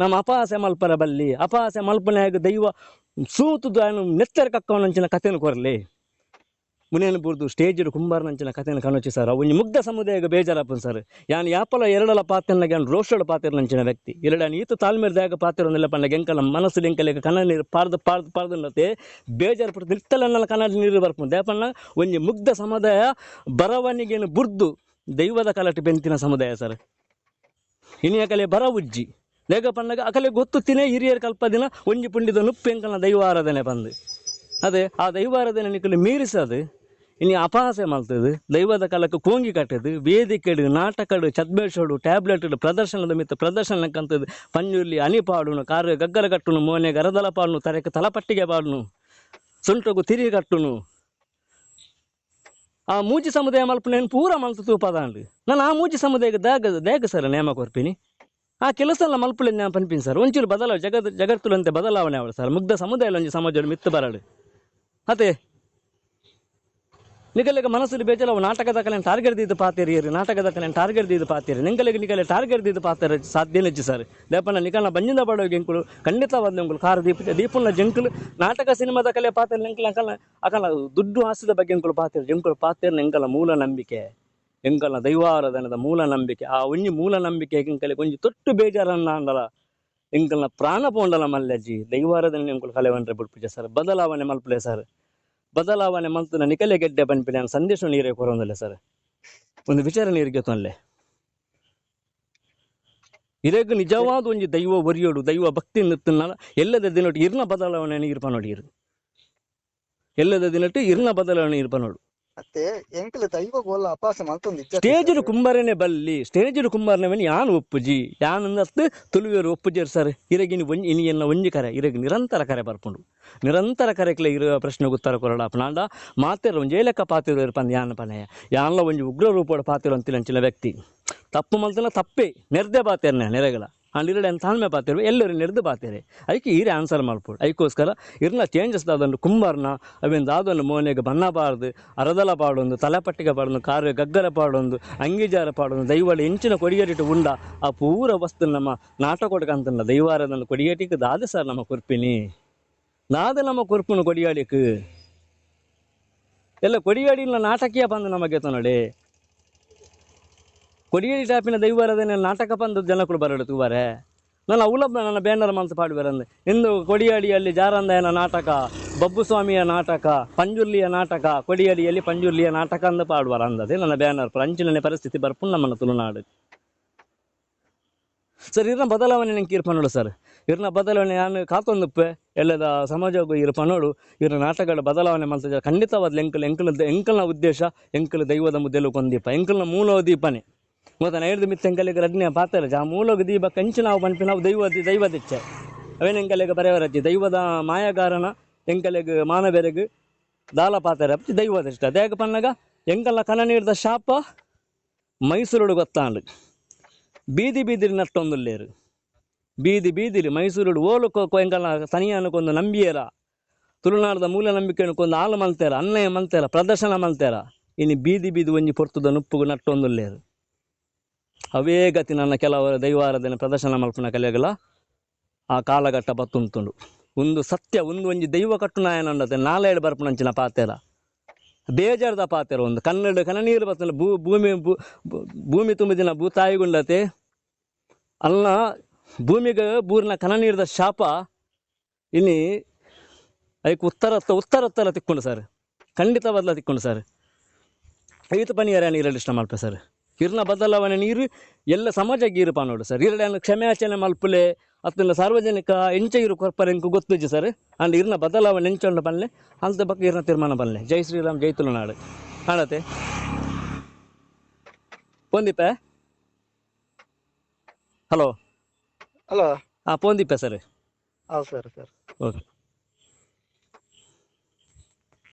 ನಮ್ಮ ಅಪಾಸೆ ಮಲ್ಪರ ಬಲ್ಲಿ. ಅಪಹಾಸ್ಯ ಮಲ್ಪನೆಯಾಗ ದೈವ ಸೂತು ನೆತ್ತರ ಕಕ್ಕವನಂಚಿನ ಕಥೆನು ಕೊರ್ಲೆ. ಮುನೇನು ಬುರ್ದು ಸ್ಟೇಜ್ ಕುಂಬಾರನಂಚಿನ ಕಥೆಯನ್ನು ಕನೊಚ್ಚಿ ಸರ್. ಒಂಜಿ ಮುಗ್ಧ ಸಮುದಾಯಗ ಬೇಜಾರಪ್ಪನ್ ಸರ್. ಯಾನ್ ಯಾಪಲ ಎರಡಲ ಪಾತ್ರನಾಗ ಯಾನ್ ರೋಷಡ ಪಾತ್ರನಂಚಿನ ವ್ಯಕ್ತಿ. ಎರಡ ಈತ ತಾಳ್ಮೆರ್ದಾಗ ಪಾತ್ರನೆಲ್ಲ ಪಂಡ ಎಂಕಲ ಮನಸ್ಸು ಎಂಕಲೆಗ ಕನ್ನಡ ನೀರು ಪಾರ್ದು ಪಾರ್ದು ಪಾರ್ದು ಬೇಜಾರು ಪಡ್ದು ನಿರ್ತಲನ್ನ ಕನ್ನಡ ನೀರು ಬರ್ಪುಂಡು ದೇಪಣ್ಣ ಒಂಜಿ ಮುಗ್ಧ ಸಮುದಾಯ ಬರವಣಿಗೆಯನ್ನು ಬುರ್ದು ದೈವದ ಕಲಟಿ ಬೆಂತಿನ ಸಮುದಾಯ ಸರ್. ಇನಿಯ ಕಲೆ ಬರ ಉಜ್ಜಿ ಲೇಗ ಪಣ್ಣಗ ಅಕಲೆ ಗೊತ್ತುತ್ತಿನೇ ಹಿರಿಯರ್ ಕಲ್ಪದಿನ ಒಂಜಿ ಪುಂಡಿದ ನುಪ್ಪೆಂಕನ ದೈವಾರಾಧನೆ ಬಂದು. ಅದೇ, ಆ ದೈವಾರಾಧನೆ ನಿಕ್ಕಲು ಮೀರಿಸದು. ಇನ್ನು ಅಪಹಾಸ್ಯ ಮಾಡ್ತದೆ. ದೈವದ ಕಾಲಕ್ಕೆ ಕೋಂಗಿ ಕಟ್ಟದು ವೇದಿಕೆಡು ನಾಟಕಡು ಚದ್ಮೇಶೋಡು ಟ್ಯಾಬ್ಲೆಟ್ ಪ್ರದರ್ಶನದ ಮಿತ್ತ ಪ್ರದರ್ಶನಕ್ಕಂಥದ್ದು ಪಂಜುರ್ಲಿ ಅನಿ ಪಾಡುನು ಗಗ್ಗಲ ಕಟ್ಟುನು ಮೋನೆ ಗರದಲ ಪಾಡುನು ತರಕ್ಕೆ ತಲಪಟ್ಟಿಗೆ ಪಾಡುನು ಸುಂಟಗು ತಿರಿ ಕಟ್ಟುನು. ಆ ಮೂಜಿ ಸಮುದಾಯ ಮಲ್ಪನೇನು ಪೂರ ಮಲ್ತು ತೂಪದಾಂಡು ನಾನು ಆ ಮೂಜಿ ಸಮುದಾಯಕ್ಕೆ ದಾಗ, ದೇಗ ಸರ್ ನೇಮ ಕೊರ್ಪಿನಿ ಆ ಕೆಲಸ ಎಲ್ಲ ಮಲ್ಪುಲೆ ನಾನು ಪನ್ಪಿನಿ ಸರ್. ಒಂಚೂರು ಬದಲಾವಣೆ ಜಗತ್ ಜಗತ್ತುಲಂತೆ ಬದಲಾವಣೆ ಅವಳು ಸರ್. ಮುಗ್ಧ ಸಮುದಾಯ ಒಂಜಿ ಸಮಾಜ ಮಿತ್ತು ಬರಳು ಅದೇ ನಿಗಲೆಗ ಮನಸ್ಸಲ್ಲಿ ಬೇಜಲ ಅವು ನಾಟಕದ ಕಲೆ ಟಾರ್ಗೆಟ್ ದಿದ್ದು ಪಾತಿರಿ ನಾಟಕದ ಕಲೆ ಟಾರ್ಗೆಟ್ ದಿದ್ದು ಪಾತಿರಿ. ನಿಂಗಲೆಗೆ ನಿಗಲೆ ಟಾರ್ಗೆಟ್ ಪಾತಿರ, ಸಾಧ್ಯ ನೆಚ್ಚು ಸರ್. ದೇಪನ ನಿಕಲ್ನ ಬಂಜಿಂದ ಬಡೋಗಿ ಎಂಕುಲು ಖಂಡಿತವಾದ ಎಂಕುಲು ಕಾರ್ ದೀಪ, ದೀಪುನ ಜಂಕುಲು ನಾಟಕ ಸಿನಿಮಾದ ಕಲೆ ಪಾತಿರ ಎಂಕಲ್ ಅಕಲ ಅಕಲ, ದುಡ್ಡು ಆಸದ ಬಗ್ಗೆ ಎಂಕುಲು ಪಾತಿರ ಜಂಕುಲು ಪಾತಿರ ಎಂಕಲ ಮೂಲ ನಂಬಿಕೆ. ಎಂಕಲ್ನ ದೈವಾರಾಧನದ ಮೂಲ ನಂಬಿಕೆ. ಆ ಒಂಜಿ ಮೂಲ ನಂಬಿಕೆ ಎಂಕಲೆ ಒಂಜಿ ತೊಟ್ಟು ಬೇಜಾರನ್ನ ಅಂದಲ. ಎಂಕಲ್ನ ಪ್ರಾಣ ಪೋಂಡಲ ಮಲ್ಲಜ್ಜಿ ದೈವಾರಾಧನೆ ಎಂಕುಲು ಕಲೆವಂಡ್ರೆ ಬಿಡ್ಪಿಜ ಸರ್. ಬದಲಾವಣೆ ಮಲ್ಪಲೆ ಸರ್. ಬದಲಾವಣೆ ಮಂತುನ ನಿಕಲೆ ಗೆಡ್ಡೆ ಪನ್ಪಿನ ನಾನು ಸಂದೇಶ ನೀರೇ ಕೊರೊಂದಲ್ಲ ಸರ್ ಒಂದು ವಿಚಾರ ನೀರಿಗೆ ತೊಂದಲೆ. ಇರೆಗ್ ನಿಜವಾದ ಒಂಜಿ ದೈವ ಒರಿಯೋಡು, ದೈವ ಭಕ್ತಿ ನಿತ್ತುನಲ ಎಲ್ಲದ ದಿನಟ್ಟು ಇರ್ನ ಬದಲಾವಣೆ ಇರ್ಪ ನೋಡಿ ಇರು. ಎಲ್ಲದ ದಿನಟ್ಟು ಇರ್ನ ಬದಲಾವಣೆ ಇರ್ಪ ನೋಡು. ಮತ್ತೆ ಎಂಕಲ್ ದೈವ ಗೋಲ ಅಪಾಸ ಮಲ್ತೊಂದು ಕುಂಬಾರನೆ ಬಲ್ಲಿ ಸ್ಟೇಜ್ ಕುಂಬಾರನವನ್ ಯಾನ್ ಒಪ್ಪುಜಿ? ಯಾನ್ ಅಂದಷ್ಟು ತುಳುವೇರು ಒಪ್ಪುಜೇರು ಸರ್. ಇರಗಿನ ಒಂಜಿ ಇನಿ ಎನ್ನ ಒಂಜಿ ಕರೆ ಇರಗಿ ನಿರಂತರ ಕರೆ ಬರ್ಪುಂಡು. ನಿರಂತರ ಕರೆಕ್ಲೆ ಇರುವ ಪ್ರಶ್ನೆಗೆ ಉತ್ತರ ಕೊರಡ ಅಪ್ನಾಂಡ ಮಾತೆರ ಒಂಜಿ ಏಲಕ್ಕ ಪಾತಿರು ಇರ್ಪಂದು ಯಾನ್ ಪನೆಯ. ಯಾನ್ಲ ಒಂಜಿ ಉಗ್ರ ರೂಪದ ಪಾತಿರು ಅಂಚಿನ ವ್ಯಕ್ತಿ. ತಪ್ಪು ಮಲ್ತನ ತಪ್ಪೇ ನೆರ್ದೆ ಪಾತೇರ್ನೆ ನೆರೆಗಳ. ಅಂಡಿರಡೆ ಅಂತ ತಾಳ್ಮೆ ಪಾತಿರು ಎಲ್ಲರೂ ನೆರೆದು ಪಾತೇರೆ ಅದಕ್ಕೆ ಈರೆ ಆನ್ಸರ್ ಮಾಡ್ಬೋದು ಅದಕ್ಕೋಸ್ಕರ ಇರ್ನ ಚೇಂಜಸ್ ದಾದೊಂದು ಕುಂಬರ್ನ ಅವಿಂದ ದಾದೊಂದು ಮೋನೆಗೆ ಬಣ್ಣ ಬಾರ್ದು, ಅರದಲ ಪಾಡೊಂದು ತಲೆಪಟ್ಟಿಗೆ ಪಾಡೊಂದು ಕಾರ್ಯ ಗಗ್ಗರ ಪಾಡೊಂದು ಅಂಗಿಜಾರ ಪಾಡೊಂದು ದೈವಳ ಹೆಂಚಿನ ಕೊಡಿಗೇಟಿಟ್ಟು ಉಂಡ, ಆ ಪೂರ ವಸ್ತು ನಮ್ಮ ನಾಟಕೊಡ್ಕಂತಲ್ಲ ದೈವಾರದನ್ನು ಕೊಡಿಗೇಟಿಗೆ ದಾದ ಸರ್ ನಮ್ಮ ಕುರ್ಪಿನಿ. ದಾದ ನಮ್ಮ ಕುರ್ಪುನು ಕೊಡಿಯಾಡಿಕ್ ಎಲ್ಲ ಕೊಡಿಯಾಡಿನ ನಾಟಕೀಯ ಬಂದು ನಮಗೆ ನೋಡಿ ಕೊಡಿಗೇಡಿ ಟಾಪಿನ ದೈವಾರದನ್ನ ನಾಟಕ ಬಂದು ಜನಕುಲು ಬರಡು ತೂವಾರೆ ನಾನು ಅವಳ ನನ್ನ ಬ್ಯಾನರ್ ಮನಸ್ಸು ಪಾಡುವೆರಂದು ಇಂದು ಕೊಡಿಯಾಡಿಯಲ್ಲಿ ಜಾರಂದಯನ ನಾಟಕ, ಬಬ್ಬು ಸ್ವಾಮಿಯ ನಾಟಕ, ಪಂಜುರ್ಲಿಯ ನಾಟಕ, ಕೊಡಿಯಾಡಿಯಲ್ಲಿ ಪಂಜುರ್ಲಿಯ ನಾಟಕ ಅಂದು ಪಾಡುವಾರ ಅಂದದೆ. ನನ್ನ ಬ್ಯಾನರ್ ಅಂಚಿನ ಪರಿಸ್ಥಿತಿ ಬರ್ಪುಂಡು ನಮ್ಮನ್ನು ತುಳುನಾಡು. ಸರ್, ಇರ್ನ ಬದಲಾವಣೆ ನಂಗೆ ಇರ್ಪನೋಡು ಸರ್. ಇರ್ನ ಬದಲಾವಣೆ ನಾನು ಕಾತೊಂದುಪ್ಪೆ? ಎಲ್ಲದ ಸಮಾಜಕ್ಕೂ ಇರ್ಪನೋಡು ಇವ್ರ ನಾಟಕಗಳ ಬದಲಾವಣೆ ಮಾಡ್ತಿದ್ದಾರೆ ಖಂಡಿತವಾದ ಎಂಕಲ್ ಎಂಕಲ್, ಎಂಕಲ್ನ ಉದ್ದೇಶ, ಎಂಕಲ್ ದೈವದ ಮುದ್ದೆಲು ಕೊಂದೀಪ ಎಂಕಲ್ನ ಮೂಲ ದೀಪನೆ ಗೊತ್ತಾ ನೈರ್ದು ಮಿತ್ತ ಎಂಕಲಿಗೆ ರಡ್ನೆ ಪಾತ್ರ ಜಾ ಮೂಲಗ ದೀಪ ಕಂಚು ನಾವು ಪಂಪಿ ನಾವು ದೈವ ದೈವ ದಿಚ್ಚೆ ಅವೇನು ಎಂಕಲೆಗೆ ಬರೆಯವರಜ್ಜಿ ದೈವದ ಮಾಯಗಾರನ ಎಂಕಲೆಗೆ ಮಾನಬೇರೆಗೆ ದಾಲ ಪಾತ್ರ. ದೈವ ದಿಷ್ಟ ಅದೇಗ ಪನ್ನಗ ಎಂಕಲ್ನ ಕನ ನೀಡಿದ ಶಾಪ ಮೈಸೂರು ಗೊತ್ತಾಂಡು ಬೀದಿ ಬೀದಿರಿ ನಟ್ಟೊಂದುಲ್ಲೇರು. ಬೀದಿ ಬೀದಿರಿ ಮೈಸೂರು ಓಲು ಎಂಕಲ್ನ ತನಿಯನಕ್ಕೊಂದು ನಂಬಿಯರ. ತುಳುನಾಡದ ಮೂಲ ನಂಬಿಕೆ ಕೊಂದು ಆಲು ಮಲ್ತೇರ, ಅನ್ನಯ ಮಲ್ತೇರ, ಪ್ರದರ್ಶನ ಮಲ್ತೇರ. ಇನ್ನು ಬೀದಿ ಬೀದಿ ಒಂಜಿ ಪೊರ್ತುದ ನುಪ್ಪುಗು ನಟ್ಟೊಂದುಲ್ಲೇರು. ಅವೇ ಗತಿ ನನ್ನ ಕೆಲವರು ದೈವಾರಾಧನೆ ಪ್ರದರ್ಶನ ಮಲ್ಪನ ಕಲೆಗಳ ಆ ಕಾಲಘಟ್ಟ ಬತ್ತುಂತುಂಡು ಒಂದು ಸತ್ಯ, ಒಂದು ಒಂಜಿ ದೈವ ಕಟ್ಟುನಾಯನಂಡತೆ ನಾಲೇಡು ಬರ್ಪುನಂಚಿನ ಪಾತೆರ ಬೇಜಾರದ ಪಾತೆರ ಒಂದು. ಕನ್ನಡ ಕನನೀರು ಬರ್ತಲ್ಲ, ಭೂ, ಭೂಮಿ ಭೂಮಿ ತುಂಬಿದಿನ ಭೂತಾಯಿಗುಂಡತೆ ಅಲ್ಲ, ಭೂಮಿಗೆ ಬೂರಿನ ಕನನೀರದ ಶಾಪ, ಇಲ್ಲಿ ಅದಕ್ಕೆ ಉತ್ತರ ಉತ್ತರ ಉತ್ತರ ತಿಕ್ಕೊಂಡು ಸರ್. ಖಂಡಿತವಾದ್ಲ ತಿಕ್ಕೊಂಡು ಸರ್. ಐದು ಪನಿಯರ ನೀರಲ್ಲಿ ಇಷ್ಟ ಮಾಡ್ತೇವೆ ಸರ್. ಇರ್ನ ಬದಲಾವಣೆ ನೀರು ಎಲ್ಲ ಸಮಾಜಕ್ಕೆ ಇರುಪ ನೋಡು ಸರ್. ಇರಡ ಕ್ಷಮೆಯಾಚನೆ ಮಲ್ಪುಲೆ ಅತ್ತಲ್ಲ ಸಾರ್ವಜನಿಕ ಎಂಚ ಇರು ಕೊರ್ಪರೆಂಕು ಗೊತ್ತು ಗೊತ್ತಿಜ್ಜಿ ಸರ್. ಅಂಡ್ ಇರ್ನ ಬದಲಾವಣೆ ಎಂಚೊಂಡು ಬನ್ನೆ ಅಂತ ಬಗ್ಗೆ ಇರ್ನ ತೀರ್ಮಾನ ಬನ್ನೆ ಜೈ ಶ್ರೀರಾಮ್ ಜೈ ತುಳುನಾಡು. ಕಾಣತೆ ಪೋಂದಿಪೆ? ಹಲೋ? ಹಲೋ. ಹಾಂ ಪೋಂದಿಪೆ ಸರ್. ಹೌದು ಸರ್ ಸರ್. ಓಕೆ.